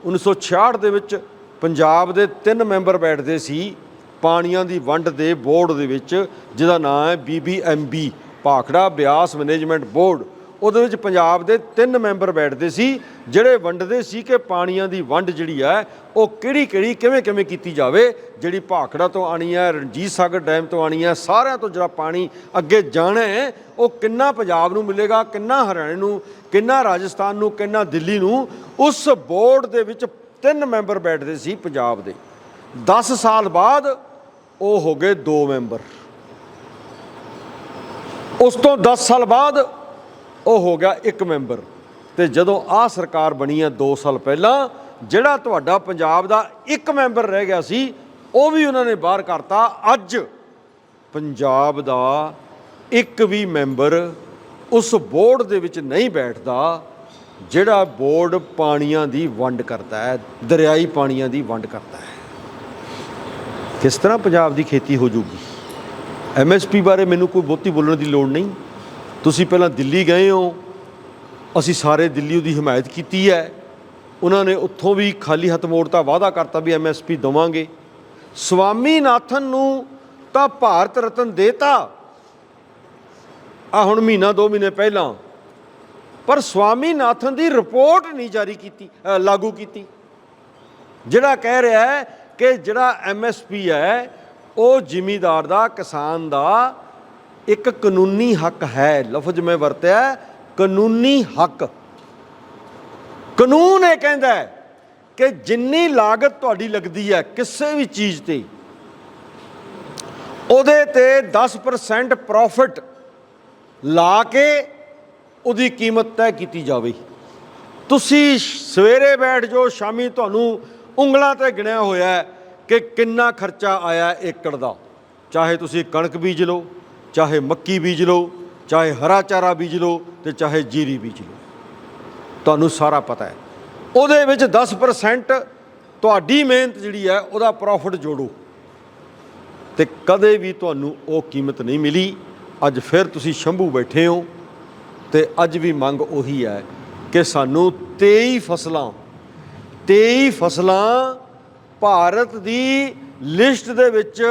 1966 ਦੇ ਵਿੱਚ ਪੰਜਾਬ ਦੇ ਤਿੰਨ ਮੈਂਬਰ ਬੈਠਦੇ ਸੀ, ਪਾਣੀਆਂ ਦੀ ਵੰਡ ਦੇ ਬੋਰਡ ਦੇ ਵਿੱਚ, ਜਿਹਦਾ ਨਾਮ ਹੈ BBMB Bhakra Beas management board. ਉਹਦੇ ਵਿੱਚ ਪੰਜਾਬ ਦੇ ਤਿੰਨ ਮੈਂਬਰ ਬੈਠਦੇ ਸੀ, ਜਿਹੜੇ ਵੰਡਦੇ ਸੀ ਕਿ ਪਾਣੀਆਂ ਦੀ ਵੰਡ ਜਿਹੜੀ ਹੈ, ਉਹ ਕਿਹੜੀ ਕਿਹੜੀ ਕਿਵੇਂ ਕਿਵੇਂ ਕੀਤੀ ਜਾਵੇ, ਜਿਹੜੀ ਭਾਖੜਾ ਤੋਂ ਆਣੀ ਹੈ, ਰਣਜੀਤ ਸਾਗਰ ਡੈਮ ਤੋਂ ਆਣੀ ਹੈ, ਸਾਰਿਆਂ ਤੋਂ ਜਿਹੜਾ ਪਾਣੀ ਅੱਗੇ ਜਾਣਾ ਹੈ, ਉਹ ਕਿੰਨਾ ਪੰਜਾਬ ਨੂੰ ਮਿਲੇਗਾ, ਕਿੰਨਾ ਹਰਿਆਣੇ ਨੂੰ, ਕਿੰਨਾ ਰਾਜਸਥਾਨ ਨੂੰ, ਕਿੰਨਾ ਦਿੱਲੀ ਨੂੰ, ਉਸ ਬੋਰਡ ਦੇ ਵਿੱਚ ਤਿੰਨ ਮੈਂਬਰ ਬੈਠਦੇ ਸੀ ਪੰਜਾਬ ਦੇ। 10 ਸਾਲ ਬਾਅਦ ਉਹ ਹੋ ਗਏ ਦੋ ਮੈਂਬਰ। ਉਸ ਤੋਂ 10 ਸਾਲ ਬਾਅਦ ਉਹ ਹੋ ਗਿਆ ਇੱਕ ਮੈਂਬਰ। ਤੇ ਜਦੋਂ ਆਹ ਸਰਕਾਰ ਬਣੀ ਹੈ 2 ਸਾਲ ਪਹਿਲਾਂ, ਜਿਹੜਾ ਤੁਹਾਡਾ ਪੰਜਾਬ ਦਾ ਇੱਕ ਮੈਂਬਰ ਰਹਿ ਗਿਆ ਸੀ, ਉਹ ਵੀ ਉਹਨਾਂ ਨੇ ਬਾਹਰ ਕਰਤਾ। ਅੱਜ ਪੰਜਾਬ ਦਾ ਇੱਕ ਵੀ ਮੈਂਬਰ ਉਸ ਬੋਰਡ ਦੇ ਵਿੱਚ ਨਹੀਂ ਬੈਠਦਾ, ਜਿਹੜਾ ਬੋਰਡ ਪਾਣੀਆਂ ਦੀ ਵੰਡ ਕਰਦਾ ਹੈ, ਦਰਿਆਈ ਪਾਣੀਆਂ ਦੀ ਵੰਡ ਕਰਦਾ ਹੈ। ਕਿਸ ਤਰ੍ਹਾਂ ਪੰਜਾਬ ਦੀ ਖੇਤੀ ਹੋ ਜੂਗੀ? ਐਮਐਸਪੀ ਬਾਰੇ ਮੈਨੂੰ ਕੋਈ ਬਹੁਤੀ ਬੋਲਣ ਦੀ ਲੋੜ ਨਹੀਂ। ਤੁਸੀਂ ਪਹਿਲਾਂ ਦਿੱਲੀ ਗਏ ਹੋ, ਅਸੀਂ ਸਾਰੇ ਦਿੱਲੀ ਉਹਦੀ ਹਮਾਇਤ ਕੀਤੀ ਹੈ। ਉਹਨਾਂ ਨੇ ਉੱਥੋਂ ਵੀ ਖਾਲੀ ਹੱਥ ਮੋੜਤਾ ਵਾਅਦਾ ਕਰਤਾ ਵੀ ਐਮਐਸਪੀ ਦਵਾਂਗੇ। ਸਵਾਮੀਨਾਥਨ ਨੂੰ ਤਾਂ ਭਾਰਤ ਰਤਨ ਦੇਤਾ। ਆ ਹੁਣ ਮਹੀਨਾ, ਦੋ ਮਹੀਨੇ ਪਹਿਲਾਂ। ਪਰ ਸਵਾਮੀਨਾਥਨ ਦੀ ਰਿਪੋਰਟ ਨਹੀਂ ਜਾਰੀ ਕੀਤੀ ਲਾਗੂ ਕੀਤੀ। ਜਿਹੜਾ ਕਹਿ ਰਿਹਾ ਹੈ ਕਿ ਜਿਹੜਾ ਐਮਐਸਪੀ ਹੈ, ਉਹ ਜ਼ਿਮੀਦਾਰ ਦਾ, ਕਿਸਾਨ ਦਾ ਇੱਕ ਕਾਨੂੰਨੀ ਹੱਕ ਹੈ। ਲਫ਼ਜ਼ ਮੈਂ ਵਰਤਿਆ, ਕਾਨੂੰਨੀ ਹੱਕ। ਕਾਨੂੰਨ ਇਹ ਕਹਿੰਦਾ ਕਿ ਜਿੰਨੀ ਲਾਗਤ ਤੁਹਾਡੀ ਲੱਗਦੀ ਹੈ ਕਿਸੇ ਵੀ ਚੀਜ਼ ਤੇ, ਉਹਦੇ ਤੇ 10% ਪ੍ਰੋਫਿਟ ਲਾ ਕੇ ਉਹਦੀ ਕੀਮਤ ਤੈਅ ਕੀਤੀ ਜਾਵੇ। ਤੁਸੀਂ ਸਵੇਰੇ ਬੈਠ ਜਾਓ, ਸ਼ਾਮੀ ਤੁਹਾਨੂੰ ਉਂਗਲਾਂ ਤੇ ਗਿਣਿਆ ਹੋਇਆ ਕਿ ਕਿੰਨਾ ਖਰਚਾ ਆਇਆ ਏਕੜ ਦਾ। ਚਾਹੇ ਤੁਸੀਂ ਕਣਕ ਬੀਜ ਲਓ ਚਾਹੇ ਮੱਕੀ ਬੀਜ ਲਓ, ਚਾਹੇ ਹਰਾ ਚਾਰਾ ਬੀਜ ਲਓ ਤੇ ਚਾਹੇ ਜੀਰੀ ਬੀਜ ਲਓ। ਤੁਹਾਨੂੰ ਸਾਰਾ ਪਤਾ ਹੈ। ਉਹਦੇ ਵਿੱਚ 10% ਤੁਹਾਡੀ ਮਿਹਨਤ ਜਿਹੜੀ ਹੈ, ਉਹਦਾ ਪ੍ਰੋਫਿਟ ਜੋੜੋ। ਤੇ ਕਦੇ ਵੀ ਤੁਹਾਨੂੰ ਉਹ ਕੀਮਤ ਨਹੀਂ ਮਿਲੀ। ਅੱਜ ਫਿਰ ਤੁਸੀਂ ਸ਼ੰਭੂ ਬੈਠੇ ਹੋ ਤੇ ਅੱਜ ਵੀ ਮੰਗ ਉਹੀ ਹੈ ਕਿ ਸਾਨੂੰ 23 ਫਸਲਾਂ 23 ਫਸਲਾਂ ਭਾਰਤ ਦੀ ਲਿਸਟ ਦੇ ਵਿੱਚ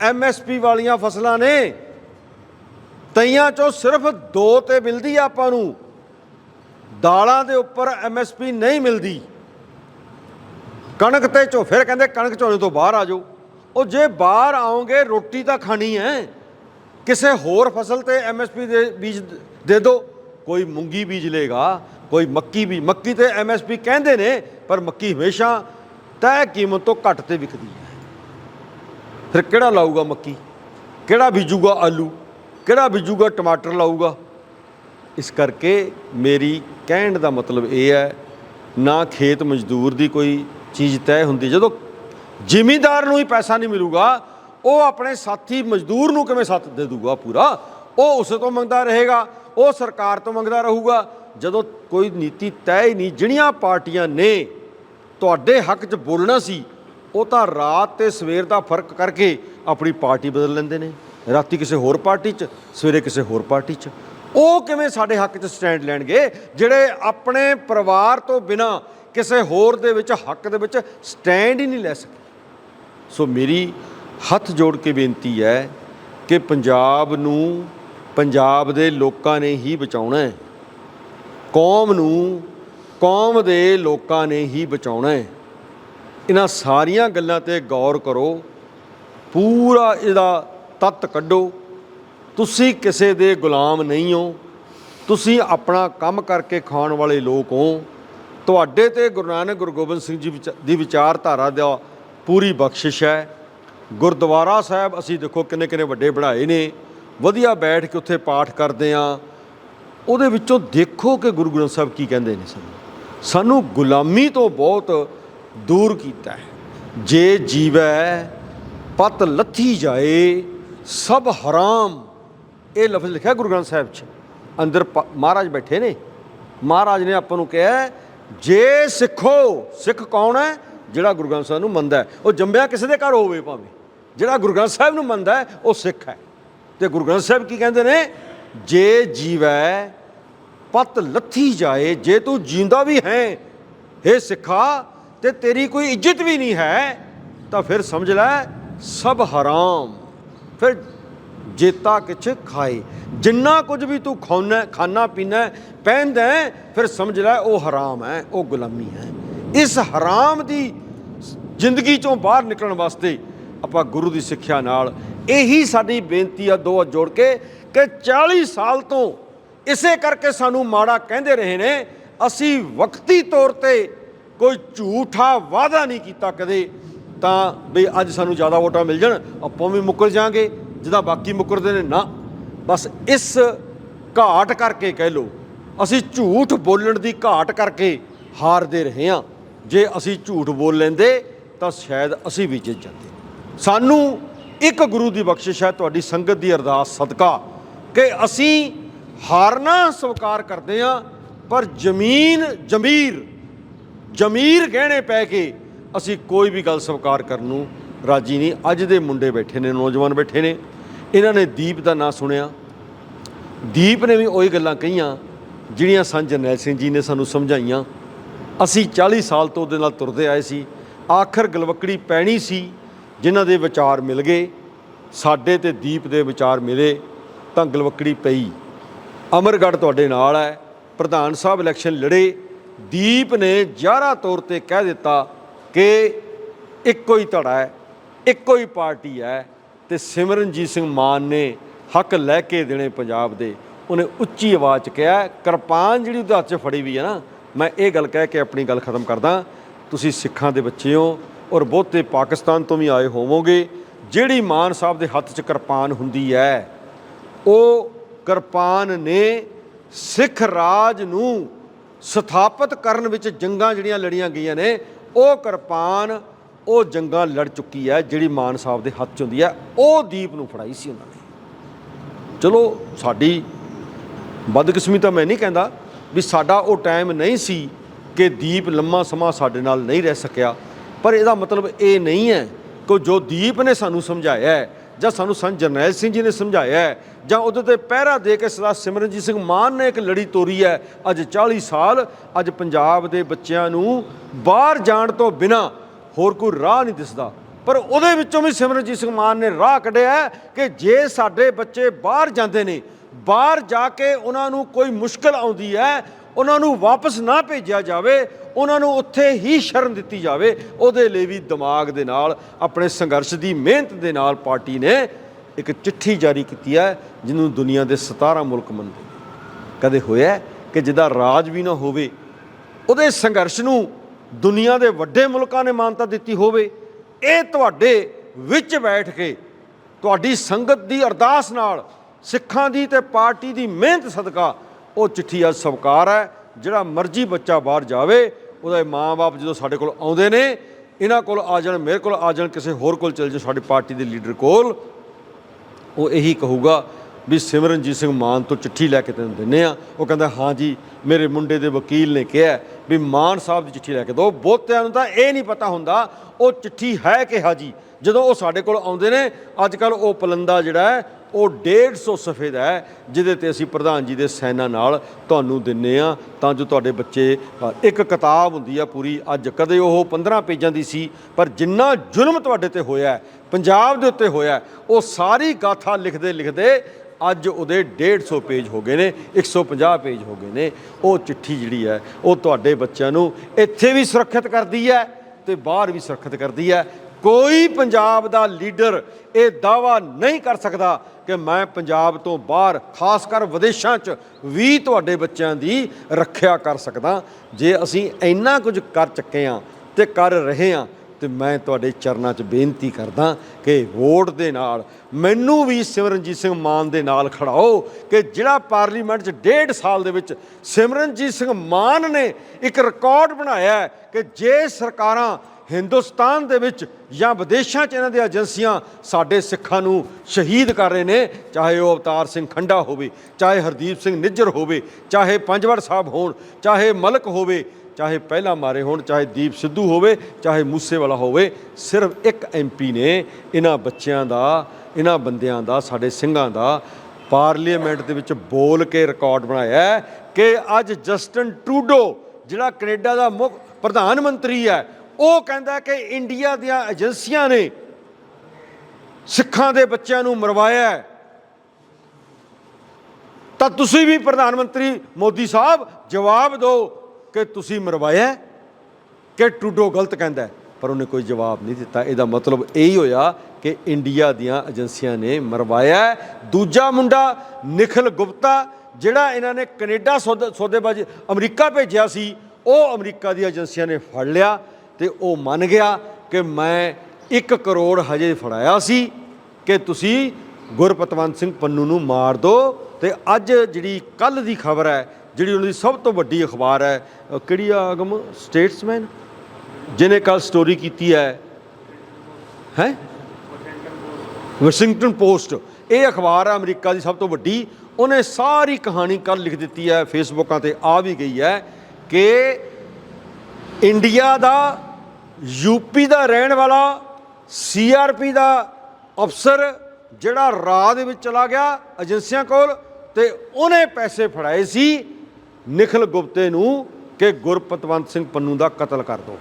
ਐਮਐਸਪੀ ਵਾਲੀਆਂ ਫਸਲਾਂ ਨੇ। ਤਈਆਂ ਚੋਂ ਸਿਰਫ ਦੋ ਤੇ ਮਿਲਦੀ ਆ ਆਪਾਂ ਨੂੰ। ਦਾਲਾਂ ਦੇ ਉੱਪਰ ਐਮਐਸਪੀ ਨਹੀਂ ਮਿਲਦੀ। ਕਣਕ ਤੇ ਝੋ ਫਿਰ ਕਹਿੰਦੇ ਕਣਕ ਝੋਨੇ ਤੋਂ ਬਾਹਰ ਆ ਜਾਓ। ਉਹ ਜੇ ਬਾਹਰ ਆਓਗੇ, ਰੋਟੀ ਤਾਂ ਖਾਣੀ ਹੈ। ਕਿਸੇ ਹੋਰ ਫਸਲ ਤੇ ਐਮਐਸਪੀ ਦੇ ਬੀਜ ਦੇ ਦਿਓ ਕੋਈ ਮੂੰਗੀ ਬੀਜ ਲੇਗਾ ਕੋਈ ਮੱਕੀ ਬੀਜ। ਮੱਕੀ ਤੇ ਐਮਐਸਪੀ ਕਹਿੰਦੇ ਨੇ, ਪਰ ਮੱਕੀ ਹਮੇਸ਼ਾ ਤੈਅ ਕੀਮਤ ਤੋਂ ਘੱਟ ਤੇ ਵਿਕਦੀ ਹੈ। ਫਿਰ ਕਿਹੜਾ ਲਾਊਗਾ ਮੱਕੀ? ਕਿਹੜਾ ਬੀਜੂਗਾ ਆਲੂ? ਕਿਹੜਾ ਬੀਜੂਗਾ, ਟਮਾਟਰ ਲਾਊਗਾ? ਇਸ ਕਰਕੇ ਮੇਰੀ ਕਹਿਣ ਦਾ ਮਤਲਬ ਇਹ ਹੈ, ਨਾ ਖੇਤ ਮਜ਼ਦੂਰ ਦੀ ਕੋਈ ਚੀਜ਼ ਤੈਅ ਹੁੰਦੀ। ਜਦੋਂ ਜ਼ਿਮੀਂਦਾਰ ਨੂੰ ਹੀ ਪੈਸਾ ਨਹੀਂ ਮਿਲੂਗਾ, ਉਹ ਆਪਣੇ ਸਾਥੀ ਮਜ਼ਦੂਰ ਨੂੰ ਕਿਵੇਂ ਸਾਥ ਦੇ ਦੂਗਾ ਪੂਰਾ? ਉਹ ਉਸ ਤੋਂ ਮੰਗਦਾ ਰਹੇਗਾ, ਉਹ ਸਰਕਾਰ ਤੋਂ ਮੰਗਦਾ ਰਹੂਗਾ। ਜਦੋਂ ਕੋਈ ਨੀਤੀ ਤੈਅ ਹੀ ਨਹੀਂ, ਜਿਹੜੀਆਂ ਪਾਰਟੀਆਂ ਨੇ ਤੁਹਾਡੇ ਹੱਕ 'ਚ ਬੋਲਣਾ ਸੀ, ਉਹ ਤਾਂ ਰਾਤ ਤੇ ਸਵੇਰ ਦਾ ਫ਼ਰਕ ਕਰਕੇ ਆਪਣੀ ਪਾਰਟੀ ਬਦਲ ਲੈਂਦੇ ਨੇ। ਰਾਤੀ ਕਿਸੇ ਹੋਰ ਪਾਰਟੀ 'ਚ, ਸਵੇਰੇ ਕਿਸੇ ਹੋਰ ਪਾਰਟੀ 'ਚ। ਉਹ ਕਿਵੇਂ ਸਾਡੇ ਹੱਕ 'ਚ ਸਟੈਂਡ ਲੈਣਗੇ, ਜਿਹੜੇ ਆਪਣੇ ਪਰਿਵਾਰ ਤੋਂ ਬਿਨਾ ਕਿਸੇ ਹੋਰ ਦੇ ਵਿੱਚ, ਹੱਕ ਦੇ ਵਿੱਚ ਸਟੈਂਡ ਹੀ ਨਹੀਂ ਲੈ ਸਕੇ ਸੋ ਮੇਰੀ ਹੱਥ ਜੋੜ ਕੇ ਬੇਨਤੀ ਹੈ ਕਿ ਪੰਜਾਬ ਨੂੰ, ਪੰਜਾਬ ਦੇ ਲੋਕਾਂ ਨੇ ਹੀ ਬਚਾਉਣਾ ਹੈ। ਕੌਮ ਨੂੰ, ਕੌਮ ਦੇ ਲੋਕਾਂ ਨੇ ਹੀ ਬਚਾਉਣਾ ਹੈ। ਇਹਨਾਂ ਸਾਰੀਆਂ ਗੱਲਾਂ ਤੇ ਗੌਰ ਕਰੋ। ਪੂਰਾ ਇਹਦਾ ਤੱਤ ਕੱਢੋ। ਤੁਸੀਂ ਕਿਸੇ ਦੇ ਗੁਲਾਮ ਨਹੀਂ ਹੋ। ਤੁਸੀਂ ਆਪਣਾ ਕੰਮ ਕਰਕੇ ਖਾਣ ਵਾਲੇ ਲੋਕ ਹੋ। ਤੁਹਾਡੇ ਤੇ ਗੁਰੂ ਨਾਨਕ ਗੁਰੂ ਗੋਬਿੰਦ ਸਿੰਘ ਜੀ ਵਿਚ- ਦੀ ਵਿਚਾਰਧਾਰਾ ਦਾ ਪੂਰੀ ਬਖਸ਼ਿਸ਼ ਹੈ। ਗੁਰਦੁਆਰਾ ਸਾਹਿਬ ਅਸੀਂ ਦੇਖੋ ਕਿੰਨੇ ਕਿੰਨੇ ਵੱਡੇ ਬਣਾਏ ਨੇ। ਵਧੀਆ ਬੈਠ ਕੇ ਉੱਥੇ ਪਾਠ ਕਰਦੇ ਆ ਉਹਦੇ ਵਿੱਚੋਂ ਦੇਖੋ ਕਿ ਗੁਰੂ ਗ੍ਰੰਥ ਸਾਹਿਬ ਕੀ ਕਹਿੰਦੇ ਨੇ ਸਾਨੂੰ। ਸਾਨੂੰ ਗੁਲਾਮੀ ਤੋਂ ਬਹੁਤ ਦੂਰ ਕੀਤਾ ਹੈ। ਜੇ ਜੀਵੈ, ਪਤ ਲੱਥੀ ਜਾਏ ਸਭ ਹਰਾਮ। ਇਹ ਲਫ਼ਜ਼ ਲਿਖਿਆ ਗੁਰੂ ਗ੍ਰੰਥ ਸਾਹਿਬ 'ਚ। ਅੰਦਰ ਮਹਾਰਾਜ ਬੈਠੇ ਨੇ। ਮਹਾਰਾਜ ਨੇ ਆਪਾਂ ਨੂੰ ਕਿਹਾ ਜੇ ਸਿੱਖੋ, ਸਿੱਖ ਕੌਣ ਹੈ? ਜਿਹੜਾ ਗੁਰੂ ਗ੍ਰੰਥ ਸਾਹਿਬ ਨੂੰ ਮੰਨਦਾ ਉਹ ਜੰਮਿਆ ਕਿਸੇ ਦੇ ਘਰ ਹੋਵੇ ਭਾਵੇਂ। ਜਿਹੜਾ ਗੁਰੂ ਗ੍ਰੰਥ ਸਾਹਿਬ ਨੂੰ ਮੰਨਦਾ ਉਹ ਸਿੱਖ ਹੈ। ਤੇ ਗੁਰੂ ਗ੍ਰੰਥ ਸਾਹਿਬ ਕੀ ਕਹਿੰਦੇ ਨੇ? ਜੇ ਜੀਵੈ, ਪਤ ਲੱਥੀ ਜਾਏ, ਜੇ ਤੂੰ ਜਿੰਦਾ ਵੀ ਹੈ हे ਸਿੱਖਾ, ਤੇ ਤੇਰੀ ਕੋਈ ਇੱਜ਼ਤ ਵੀ ਨਹੀਂ ਹੈ, ਤਾਂ ਫਿਰ ਸਮਝ ਲੈ, ਸਭ ਹਰਾਮ। ਫਿਰ ਜੇਤਾ ਕਿਛ ਖਾਏ? ਜਿੰਨਾ ਕੁਝ ਵੀ ਤੂੰ ਖਾਣਾ ਖਾਣਾ ਪੀਣਾ ਪਹਿਨਦਾ ਫਿਰ ਸਮਝ ਲੈ ਉਹ ਹਰਾਮ ਹੈ, ਉਹ ਗੁਲਾਮੀ ਹੈ। ਇਸ ਹਰਾਮ ਦੀ ਜ਼ਿੰਦਗੀ ਚੋਂ ਬਾਹਰ ਨਿਕਲਣ ਵਾਸਤੇ ਆਪਾਂ ਗੁਰੂ ਦੀ ਸਿੱਖਿਆ ਨਾਲ ਇਹੀ ਸਾਡੀ ਬੇਨਤੀ ਆ ਦੋ ਹੱਥ ਜੋੜ ਕੇ ਕਿ 40 ਸਾਲ ਤੋਂ ਇਸੇ ਕਰਕੇ ਸਾਨੂੰ ਮਾੜਾ ਕਹਿੰਦੇ ਰਹੇ ਨੇ, ਅਸੀਂ ਵਕਤੀ ਤੌਰ ਤੇ ਕੋਈ ਝੂਠਾ ਵਾਅਦਾ ਨਹੀਂ ਕੀਤਾ ਕਦੇ। ਤਾਂ ਵੀ ਅੱਜ ਸਾਨੂੰ ਜ਼ਿਆਦਾ ਵੋਟਾਂ ਮਿਲ ਜਾਣ, ਆਪਾਂ ਵੀ ਮੁੱਕਰ ਜਾਾਂਗੇ, ਜਿਹਦਾ ਬਾਕੀ ਮੁੱਕਰਦੇ ਨੇ ਨਾ। ਬਸ ਇਸ ਘਾਟ ਕਰਕੇ ਕਹਿ ਲਓ, ਅਸੀਂ ਝੂਠ ਬੋਲਣ ਦੀ ਘਾਟ ਕਰਕੇ ਹਾਰਦੇ ਰਹੇ ਹਾਂ। ਜੇ ਅਸੀਂ ਝੂਠ ਬੋਲ ਲੈਂਦੇ, ਤਾਂ ਸ਼ਾਇਦ ਅਸੀਂ ਵੀ ਜਿੱਤ ਜਾਂਦੇ। ਸਾਨੂੰ ਇੱਕ ਗੁਰੂ ਦੀ ਬਖਸ਼ਿਸ਼ ਹੈ, ਤੁਹਾਡੀ ਸੰਗਤ ਦੀ ਅਰਦਾਸ, ਸਦਕਾ, ਕਿ ਅਸੀਂ ਹਾਰਨਾ ਸਵੀਕਾਰ ਕਰਦੇ ਹਾਂ, ਪਰ ਜ਼ਮੀਨ ਜ਼ਮੀਰ ਜ਼ਮੀਰ ਗਹਿਣੇ ਪੈ ਕੇ ਅਸੀਂ ਕੋਈ ਵੀ ਗੱਲ ਸਵੀਕਾਰ ਕਰਨ ਨੂੰ ਰਾਜੀ ਨਹੀਂ। ਅੱਜ ਦੇ ਮੁੰਡੇ ਬੈਠੇ ਨੇ, ਨੌਜਵਾਨ ਬੈਠੇ ਨੇ। ਇਹਨਾਂ ਨੇ ਦੀਪ ਦਾ ਨਾਂ ਸੁਣਿਆ। ਦੀਪ ਨੇ ਵੀ ਉਹੀ ਗੱਲਾਂ ਕਹੀਆਂ, ਜਿਹੜੀਆਂ ਸੰਤ ਜਰਨੈਲ ਸਿੰਘ ਜੀ ਨੇ ਸਾਨੂੰ ਸਮਝਾਈਆਂ। ਅਸੀਂ 40 ਸਾਲ ਤੋਂ ਉਹਦੇ ਨਾਲ ਤੁਰਦੇ ਆਏ ਸੀ। ਆਖਰ ਗਲਵਕੜੀ ਪੈਣੀ ਸੀ, ਜਿਨ੍ਹਾਂ ਦੇ ਵਿਚਾਰ ਮਿਲ ਗਏ। ਸਾਡੇ ਤੇ ਦੀਪ ਦੇ ਵਿਚਾਰ ਮਿਲੇ, ਤਾਂ ਗਲਵਕੜੀ ਪਈ। ਅਮਰਗੜ੍ਹ ਤੁਹਾਡੇ ਨਾਲ ਹੈ। ਪ੍ਰਧਾਨ ਸਾਹਿਬ ਇਲੈਕਸ਼ਨ ਲੜੇ। ਦੀਪ ਨੇ ਜਾਰਾ ਤੌਰ ਤੇ ਕਹਿ ਦਿੱਤਾ ਕਿ ਇੱਕੋ ਹੀ ਧੜਾ ਹੈ, ਇੱਕੋ ਹੀ ਪਾਰਟੀ ਹੈ ਤੇ ਸਿਮਰਨਜੀਤ ਸਿੰਘ ਮਾਨ ਨੇ ਹੱਕ ਲੈ ਕੇ ਦੇਣੇ ਪੰਜਾਬ ਦੇ। ਉਹਨੇ ਉੱਚੀ ਆਵਾਜ਼ 'ਚ ਕਿਹਾ, ਕਿਰਪਾਨ ਜਿਹੜੀ ਉਹਦੇ ਹੱਥ 'ਚ ਫੜੀ ਵੀ ਹੈ ਨਾ, ਮੈਂ ਇਹ ਗੱਲ ਕਹਿ ਕੇ ਆਪਣੀ ਗੱਲ ਖਤਮ ਕਰਦਾ। ਤੁਸੀਂ ਸਿੱਖਾਂ ਦੇ ਬੱਚੇ ਹੋ ਔਰ ਬਹੁਤੇ ਪਾਕਿਸਤਾਨ ਤੋਂ ਵੀ ਆਏ ਹੋਵੋਗੇ, ਜਿਹੜੀ ਮਾਨ ਸਾਹਿਬ ਦੇ ਹੱਥ 'ਚ ਕਿਰਪਾਨ ਹੁੰਦੀ ਹੈ, ਉਹ ਕਿਰਪਾਨ ਨੇ ਸਿੱਖ ਰਾਜ ਨੂੰ ਸਥਾਪਿਤ ਕਰਨ ਵਿੱਚ ਜੰਗਾਂ ਜਿਹੜੀਆਂ ਲੜੀਆਂ ਗਈਆਂ ਨੇ ਉਹ ਕਿਰਪਾਨ, ਉਹ ਜੰਗਾਂ ਲੜ ਚੁੱਕੀ ਹੈ, ਜਿਹੜੀ ਮਾਨ ਸਾਹਿਬ ਦੇ ਹੱਥ 'ਚ ਹੁੰਦੀ ਹੈ। ਉਹ ਦੀਪ ਨੂੰ ਫੜਾਈ ਸੀ ਉਹਨਾਂ ਨੇ। ਚਲੋ, ਸਾਡੀ ਬਦਕਿਸਮੀ ਤਾਂ ਮੈਂ ਨਹੀਂ ਕਹਿੰਦਾ ਵੀ ਸਾਡਾ ਉਹ ਟਾਈਮ ਨਹੀਂ ਸੀ ਕਿ ਦੀਪ ਲੰਮਾ ਸਮਾਂ ਸਾਡੇ ਨਾਲ ਨਹੀਂ ਰਹਿ ਸਕਿਆ। ਪਰ ਇਹਦਾ ਮਤਲਬ ਇਹ ਨਹੀਂ ਹੈ ਕਿ ਜੋ ਦੀਪ ਨੇ ਸਾਨੂੰ ਸਮਝਾਇਆ ਹੈ ਜਾਂ ਸਾਨੂੰ ਸੰਤ ਜਰਨੈਲ ਸਿੰਘ ਜੀ ਨੇ ਸਮਝਾਇਆ ਹੈ ਜਾਂ ਉਹਦੇ ਤੇ ਪਹਿਰਾ ਦੇ ਕੇ ਸਦਾ ਸਿਮਰਨਜੀਤ ਸਿੰਘ ਮਾਨ ਨੇ ਇੱਕ ਲੜੀ ਤੋਰੀ ਹੈ। ਅੱਜ 40 ਸਾਲ, ਅੱਜ ਪੰਜਾਬ ਦੇ ਬੱਚਿਆਂ ਨੂੰ ਬਾਹਰ ਜਾਣ ਤੋਂ ਬਿਨਾ ਹੋਰ ਕੋਈ ਰਾਹ ਨਹੀਂ ਦਿਸਦਾ। ਪਰ ਉਹਦੇ ਵਿੱਚੋਂ ਵੀ ਸਿਮਰਨਜੀਤ ਸਿੰਘ ਮਾਨ ਨੇ ਰਾਹ ਕੱਢਿਆ ਕਿ ਜੇ ਸਾਡੇ ਬੱਚੇ ਬਾਹਰ ਜਾਂਦੇ ਨੇ, ਬਾਹਰ ਜਾ ਕੇ ਉਹਨਾਂ ਨੂੰ ਕੋਈ ਮੁਸ਼ਕਲ ਆਉਂਦੀ ਹੈ, ਉਹਨਾਂ ਨੂੰ ਵਾਪਸ ਨਾ ਭੇਜਿਆ ਜਾਵੇ, ਉਹਨਾਂ ਨੂੰ ਉੱਥੇ ਹੀ ਸ਼ਰਨ ਦਿੱਤੀ ਜਾਵੇ, ਉਹਦੇ ਲਈ ਵੀ ਦਿਮਾਗ ਦੇ ਨਾਲ, ਆਪਣੇ ਸੰਘਰਸ਼ ਦੀ ਮਿਹਨਤ ਦੇ ਨਾਲ ਪਾਰਟੀ ਨੇ ਇੱਕ ਚਿੱਠੀ ਜਾਰੀ ਕੀਤੀ ਹੈ, ਜਿਹਨੂੰ ਦੁਨੀਆ ਦੇ 17 ਮੁਲਕ ਮੰਨਦੇ ਕਦੇ ਹੋਇਆ ਕਿ ਜਿਹਦਾ ਰਾਜ ਵੀ ਨਾ ਹੋਵੇ, ਉਹਦੇ ਸੰਘਰਸ਼ ਨੂੰ ਦੁਨੀਆ ਦੇ ਵੱਡੇ ਮੁਲਕਾਂ ਨੇ ਮਾਨਤਾ ਦਿੱਤੀ ਹੋਵੇ, ਇਹ ਤੁਹਾਡੇ ਵਿੱਚ ਬੈਠ ਕੇ ਤੁਹਾਡੀ ਸੰਗਤ ਦੀ ਅਰਦਾਸ ਨਾਲ, ਸਿੱਖਾਂ ਦੀ ਤੇ ਪਾਰਟੀ ਦੀ ਮਿਹਨਤ ਸਦਕਾ ਉਹ ਚਿੱਠੀ ਅੱਜ ਸਵਕਾਰ ਹੈ, ਜਿਹੜਾ ਮਰਜ਼ੀ ਬੱਚਾ ਬਾਹਰ ਜਾਵੇ, ਉਹਦੇ ਮਾਂ-ਬਾਪ ਜਦੋਂ ਸਾਡੇ ਕੋਲ ਆਉਂਦੇ ਨੇ, ਇਹਨਾਂ ਕੋਲ ਆ ਜਾਣ, ਮੇਰੇ ਕੋਲ ਆ ਜਾਣ, ਕਿਸੇ ਹੋਰ ਕੋਲ ਚਲ ਜਾਓ, ਸਾਡੀ ਪਾਰਟੀ ਦੇ ਲੀਡਰ ਕੋਲ ਉਹ ਇਹੀ ਕਹੂਗਾ ਵੀ ਸਿਮਰਨਜੀਤ ਸਿੰਘ ਮਾਨ ਤੋਂ ਚਿੱਠੀ ਲੈ ਕੇ ਤੈਨੂੰ ਦਿੰਨੇ ਆ। ਉਹ ਕਹਿੰਦਾ, ਹਾਂ ਜੀ, ਮੇਰੇ ਮੁੰਡੇ ਦੇ ਵਕੀਲ ਨੇ ਕਿਹਾ ਵੀ ਮਾਨ ਸਾਹਿਬ ਦੀ ਚਿੱਠੀ ਲੈ ਕੇ ਦਿਓ। ਬਹੁਤਿਆਂ ਨੂੰ ਤਾਂ ਇਹ ਨਹੀਂ ਪਤਾ ਹੁੰਦਾ ਉਹ ਚਿੱਠੀ ਹੈ ਕਿ ਹਾਜੀ ਜਦੋਂ ਉਹ ਸਾਡੇ ਕੋਲ ਆਉਂਦੇ ਨੇ, ਅੱਜ ਕੱਲ ਉਹ ਪਲੰਦਾ ਜਿਹੜਾ ਹੈ ਉਹ 150 ਸਫੇ ਦਾ ਹੈ, ਜਿਹਦੇ ਤੇ ਅਸੀਂ ਪ੍ਰਧਾਨ ਜੀ ਦੇ ਸੈਨਾ ਨਾਲ ਤੁਹਾਨੂੰ ਦਿੰਨੇ ਆ। ਤਾਂ ਜੋ ਤੁਹਾਡੇ ਬੱਚੇ ਇੱਕ ਕਿਤਾਬ ਹੁੰਦੀ ਆ ਪੂਰੀ, ਅੱਜ ਕਦੇ ਉਹ 15 ਪੇਜਾਂ ਦੀ ਸੀ, ਪਰ ਜਿੰਨਾ ਜ਼ੁਲਮ ਤੁਹਾਡੇ ਤੇ ਹੋਇਆ ਪੰਜਾਬ ਦੇ ਉੱਤੇ ਹੋਇਆ ਉਹ ਸਾਰੀ ਗਾਥਾ ਲਿਖਦੇ ਲਿਖਦੇ ਅੱਜ ਉਹਦੇ 150 ਪੇਜ ਹੋ ਗਏ ਨੇ 150 ਪੇਜ ਹੋ ਗਏ ਨੇ। ਉਹ ਚਿੱਠੀ ਜਿਹੜੀ ਹੈ, ਉਹ ਤੁਹਾਡੇ ਬੱਚਿਆਂ ਨੂੰ ਇੱਥੇ ਵੀ ਸੁਰੱਖਿਅਤ ਕਰਦੀ ਹੈ ਤੇ ਬਾਹਰ ਵੀ ਸੁਰੱਖਿਅਤ ਕਰਦੀ ਹੈ। ਕੋਈ ਪੰਜਾਬ ਦਾ ਲੀਡਰ ਇਹ ਦਾਵਾ ਨਹੀਂ ਕਰ ਸਕਦਾ ਕਿ ਮੈਂ ਪੰਜਾਬ ਤੋਂ ਬਾਹਰ, ਖਾਸ ਕਰ ਵਿਦੇਸ਼ਾਂ 'ਚ ਵੀ ਤੁਹਾਡੇ ਬੱਚਿਆਂ ਦੀ ਰੱਖਿਆ ਕਰ ਸਕਦਾ। ਜੇ ਅਸੀਂ ਇੰਨਾ ਕੁਝ ਕਰ ਚੱਕੇ ਆ ਤੇ ਕਰ ਰਹੇ ਆ ਤੇ ਮੈਂ ਤੁਹਾਡੇ ਚਰਨਾਂ 'ਚ ਬੇਨਤੀ ਕਰਦਾ ਕਿ ਵੋਟ ਦੇ ਨਾਲ, ਮੈਨੂੰ ਵੀ ਸਿਮਰਨਜੀਤ ਸਿੰਘ ਮਾਨ ਦੇ ਨਾਲ ਖੜਾਓ ਕਿ ਜਿਹੜਾ ਪਾਰਲੀਮੈਂਟ 'ਚ ਡੇਢ ਸਾਲ ਦੇ ਵਿੱਚ ਸਿਮਰਨਜੀਤ ਸਿੰਘ ਮਾਨ ਨੇ ਇੱਕ ਰਿਕਾਰਡ ਬਣਾਇਆ ਕਿ ਜੇ ਸਰਕਾਰਾਂ ਹਿੰਦੁਸਤਾਨ ਦੇ ਵਿੱਚ ਜਾਂ ਵਿਦੇਸ਼ਾਂ 'ਚ ਇਹਨਾਂ ਦੀਆਂ ਏਜੰਸੀਆਂ ਸਾਡੇ ਸਿੱਖਾਂ ਨੂੰ ਸ਼ਹੀਦ ਕਰ ਰਹੇ ਨੇ, ਚਾਹੇ ਉਹ ਅਵਤਾਰ ਸਿੰਘ ਖੰਡਾ ਹੋਵੇ, ਚਾਹੇ ਹਰਦੀਪ ਸਿੰਘ ਨਿੱਜਰ ਹੋਵੇ, ਚਾਹੇ ਪੰਜਵੜ ਸਾਹਿਬ ਹੋਣ, ਚਾਹੇ ਮਲਕ ਹੋਵੇ, ਚਾਹੇ ਪਹਿਲਾ ਮਾਰੇ ਹੋਣ, ਚਾਹੇ ਦੀਪ ਸਿੱਧੂ ਹੋਵੇ, ਚਾਹੇ ਮੂਸੇਵਾਲਾ ਹੋਵੇ, ਸਿਰਫ ਇੱਕ ਐਮਪੀ ਨੇ ਇਹਨਾਂ ਬੱਚਿਆਂ ਦਾ, ਇਹਨਾਂ ਬੰਦਿਆਂ ਦਾ, ਸਾਡੇ ਸਿੰਘਾਂ ਦਾ ਪਾਰਲੀਮੈਂਟ ਦੇ ਵਿੱਚ ਬੋਲ ਕੇ ਰਿਕਾਰਡ ਬਣਾਇਆ ਕਿ ਅੱਜ ਜਸਟਨ ਟਰੂਡੋ, ਜਿਹੜਾ ਕੈਨੇਡਾ ਦਾ ਮੁੱਖ ਪ੍ਰਧਾਨ ਮੰਤਰੀ ਹੈ ਉਹ ਕਹਿੰਦਾ ਕਿ ਇੰਡੀਆ ਦੀਆਂ ਏਜੰਸੀਆਂ ਨੇ ਸਿੱਖਾਂ ਦੇ ਬੱਚਿਆਂ ਨੂੰ ਮਰਵਾਇਆ ਤਾਂ ਤੁਸੀਂ ਵੀ ਪ੍ਰਧਾਨ ਮੰਤਰੀ ਮੋਦੀ ਸਾਹਿਬ ਜਵਾਬ ਦਿਓ ਕਿ ਤੁਸੀਂ ਮਰਵਾਇਆ ਕਿ ਟੂਡੋ ਗਲਤ ਕਹਿੰਦਾ ਪਰ ਉਹਨੇ ਕੋਈ ਜਵਾਬ ਨਹੀਂ ਦਿੱਤਾ। ਇਹਦਾ ਮਤਲਬ ਇਹੀ ਹੋਇਆ ਕਿ ਇੰਡੀਆ ਦੀਆਂ ਏਜੰਸੀਆਂ ਨੇ ਮਰਵਾਇਆ ਦੂਜਾ ਮੁੰਡਾ ਨਿਖਲ ਗੁਪਤਾ, ਜਿਹੜਾ ਇਹਨਾਂ ਨੇ ਕੈਨੇਡਾ ਸੌਦੇ- ਸੌਦੇਬਾਜ਼ੀ ਅਮਰੀਕਾ ਭੇਜਿਆ ਸੀ, ਉਹ ਅਮਰੀਕਾ ਦੀਆਂ ਏਜੰਸੀਆਂ ਨੇ ਫੜ ਲਿਆ। ਤੇ ਉਹ ਮੰਨ ਗਿਆ ਕਿ ਮੈਂ 1 ਕਰੋੜ ਹਜੇ ਫੜਾਇਆ ਸੀ ਕਿ ਤੁਸੀਂ ਗੁਰਪਤਵੰਤ ਸਿੰਘ ਪੰਨੂ ਨੂੰ ਮਾਰ ਦਿਓ ਤੇ ਅੱਜ ਜਿਹੜੀ ਕੱਲ ਦੀ ਖਬਰ ਹੈ, ਜਿਹੜੀ ਉਹਨਾਂ ਦੀ ਸਭ ਤੋਂ ਵੱਡੀ ਅਖਬਾਰ ਹੈ, ਅਹ ਕਿਹੜੀ ਆ ਅਗਮ? ਸਟੇਟਸਮੈਨ ਜਿਹਨੇ ਕੱਲ ਸਟੋਰੀ ਕੀਤੀ ਹੈ ਹੈ? ਵਾਸ਼ਿੰਗਟਨ ਪੋਸਟ ਇਹ ਅਖਬਾਰ ਹੈ ਅਮਰੀਕਾ ਦੀ ਸਭ ਤੋਂ ਵੱਡੀ। ਉਹਨੇ ਸਾਰੀ ਕਹਾਣੀ ਕੱਲ ਲਿਖ ਦਿੱਤੀ ਹੈ, ਫੇਸਬੁੱਕਾਂ ਤੇ ਆ ਵੀ ਗਈ ਹੈ ਕਿ ਇੰਡੀਆ ਦਾ ਯੂਪੀ ਦਾ ਰਹਿਣ ਵਾਲਾ ਸੀਆਰਪੀ ਦਾ ਅਫਸਰ ਜਿਹੜਾ ਰਾਹ ਦੇ ਵਿੱਚ ਚਲਾ ਗਿਆ ਏਜੰਸੀਆਂ ਕੋਲ ਤੇ ਉਹਨੇ ਪੈਸੇ ਫੜਾਏ ਸੀ ਨਿਖਲ ਗੁਪਤੇ ਨੂੰ ਕਿ ਗੁਰਪਤਵੰਤ ਸਿੰਘ ਪੰਨੂ ਦਾ ਕਤਲ ਕਰ ਦਿਓ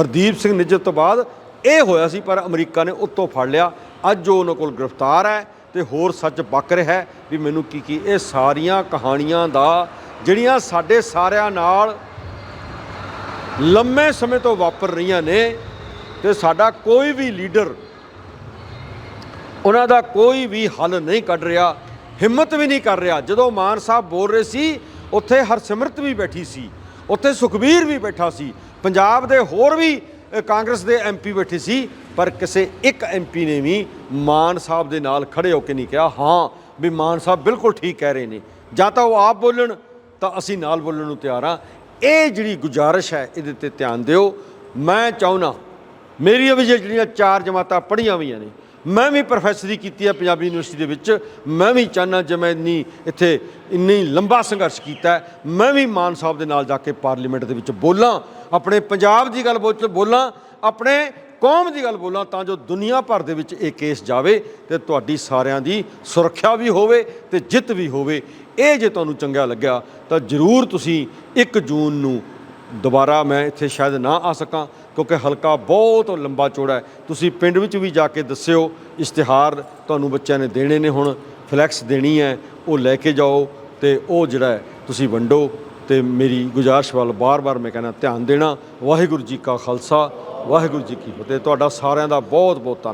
ਹਰਦੀਪ ਸਿੰਘ ਨਿੱਜਰ ਤੋਂ ਬਾਅਦ ਇਹ ਹੋਇਆ ਸੀ, ਪਰ ਅਮਰੀਕਾ ਨੇ ਉੱਤੋਂ ਫੜ ਲਿਆ। ਅੱਜ ਉਹ ਉਹਨਾਂ ਕੋਲ ਗ੍ਰਿਫਤਾਰ ਹੈ ਤੇ ਹੋਰ ਸੱਚ ਬਕ ਰਿਹਾ ਹੈ ਵੀ ਮੈਨੂੰ ਕੀ ਕੀ ਇਹ ਸਾਰੀਆਂ ਕਹਾਣੀਆਂ ਦਾ ਜਿਹੜੀਆਂ ਸਾਡੇ ਸਾਰਿਆਂ ਨਾਲ ਲੰਮੇ ਸਮੇਂ ਤੋਂ ਵਾਪਰ ਰਹੀਆਂ ਨੇ ਤੇ ਸਾਡਾ ਕੋਈ ਵੀ ਲੀਡਰ ਉਹਨਾਂ ਦਾ ਕੋਈ ਵੀ ਹੱਲ ਨਹੀਂ ਕੱਢ ਰਿਹਾ, ਹਿੰਮਤ ਵੀ ਨਹੀਂ ਕਰ ਰਿਹਾ। ਜਦੋਂ ਮਾਨ ਸਾਹਿਬ ਬੋਲ ਰਹੇ ਸੀ, ਉੱਥੇ ਹਰਸਿਮਰਤ ਵੀ ਬੈਠੀ ਸੀ, ਉੱਥੇ ਸੁਖਬੀਰ ਵੀ ਬੈਠਾ ਸੀ, ਪੰਜਾਬ ਦੇ ਹੋਰ ਵੀ ਕਾਂਗਰਸ ਦੇ ਐਮਪੀ ਬੈਠੇ ਸੀ, ਪਰ ਕਿਸੇ ਇੱਕ ਐਮਪੀ ਨੇ ਵੀ ਮਾਨ ਸਾਹਿਬ ਦੇ ਨਾਲ ਖੜੇ ਹੋ ਕੇ ਨਹੀਂ ਕਿਹਾ, ਹਾਂ, ਵੀ ਮਾਨ ਸਾਹਿਬ ਬਿਲਕੁਲ ਠੀਕ ਕਹਿ ਰਹੇ ਨੇ। ਜਾਂ ਤਾਂ ਉਹ ਆਪ ਬੋਲਣ, ਤਾਂ ਅਸੀਂ ਨਾਲ ਬੋਲਣ ਨੂੰ ਤਿਆਰ ਹਾਂ। ਇਹ ਜਿਹੜੀ ਗੁਜ਼ਾਰਿਸ਼ ਹੈ, ਇਹਦੇ ਤੇ ਧਿਆਨ ਦਿਓ। ਮੈਂ ਚਾਹੁੰਨਾ ਮੇਰੀਆਂ ਵੀ ਜਿਹੜੀਆਂ ਚਾਰ ਜਮਾਤਾਂ ਪੜ੍ਹੀਆਂ ਹੋਈਆਂ ਨੇ, ਮੈਂ ਵੀ ਪ੍ਰੋਫੈਸਰੀ ਕੀਤੀ ਹੈ ਪੰਜਾਬੀ ਯੂਨੀਵਰਸਿਟੀ ਦੇ ਵਿੱਚ। ਮੈਂ ਵੀ ਚਾਹੁੰਦਾ ਜੇ ਮੈਂ ਇੰਨੀ ਇੱਥੇ ਇੰਨੀ ਲੰਬਾ ਸੰਘਰਸ਼ ਕੀਤਾ ਮੈਂ ਵੀ ਮਾਨ ਸਾਹਿਬ ਦੇ ਨਾਲ ਜਾ ਕੇ ਪਾਰਲੀਮੈਂਟ ਦੇ ਵਿੱਚ ਬੋਲਾਂ, ਆਪਣੇ ਪੰਜਾਬ ਦੀ ਗੱਲ ਬੋਲ ਬੋਲਾਂ, ਆਪਣੇ ਕੌਮ ਦੀ ਗੱਲ ਬੋਲਾਂ, ਤਾਂ ਜੋ ਦੁਨੀਆ ਭਰ ਦੇ ਵਿੱਚ ਇਹ ਕੇਸ ਜਾਵੇ ਤੇ ਤੁਹਾਡੀ ਸਾਰਿਆਂ ਦੀ ਸੁਰੱਖਿਆ ਵੀ ਹੋਵੇ ਤੇ ਜਿੱਤ ਵੀ ਹੋਵੇ। ਇਹ ਜੇ ਤੁਹਾਨੂੰ ਚੰਗਾ ਲੱਗਿਆ ਤਾਂ ਜਰੂਰ ਤੁਸੀਂ 1 ਜੂਨ ਨੂੰ ਦੁਬਾਰਾ ਮੈਂ ਇੱਥੇ ਸ਼ਾਇਦ ਨਾ ਆ ਸਕਾਂ, ਕਿਉਂਕਿ ਹਲਕਾ ਬਹੁਤ ਲੰਬਾ ਚੌੜਾ ਹੈ। ਤੁਸੀਂ ਪਿੰਡ ਵਿੱਚ ਵੀ ਜਾ ਕੇ ਦੱਸਿਓ, ਇਸ਼ਤਿਹਾਰ ਤੁਹਾਨੂੰ ਬੱਚਿਆਂ ਨੇ ਦੇਣੇ ਨੇ ਹੁਣ, ਫਲੈਕਸ ਦੇਣੀ ਹੈ, ਉਹ ਲੈ ਕੇ ਜਾਓ ਤੇ ਉਹ ਜਿਹੜਾ ਤੁਸੀਂ ਵੰਡੋ ਤੇ ਮੇਰੀ ਗੁਜ਼ਾਰਿਸ਼ ਵੱਲ ਬਾਰ-ਬਾਰ ਮੈਂ ਕਹਿੰਦਾ ਧਿਆਨ ਦੇਣਾ। ਵਾਹਿਗੁਰੂ ਜੀ ਕਾ ਖਾਲਸਾ, ਵਾਹਿਗੁਰੂ ਜੀ ਕੀ ਫਤਿਹ। ਤੁਹਾਡਾ ਸਾਰਿਆਂ ਦਾ ਬਹੁਤ ਬਹੁਤ ਧੰਨਵਾਦ।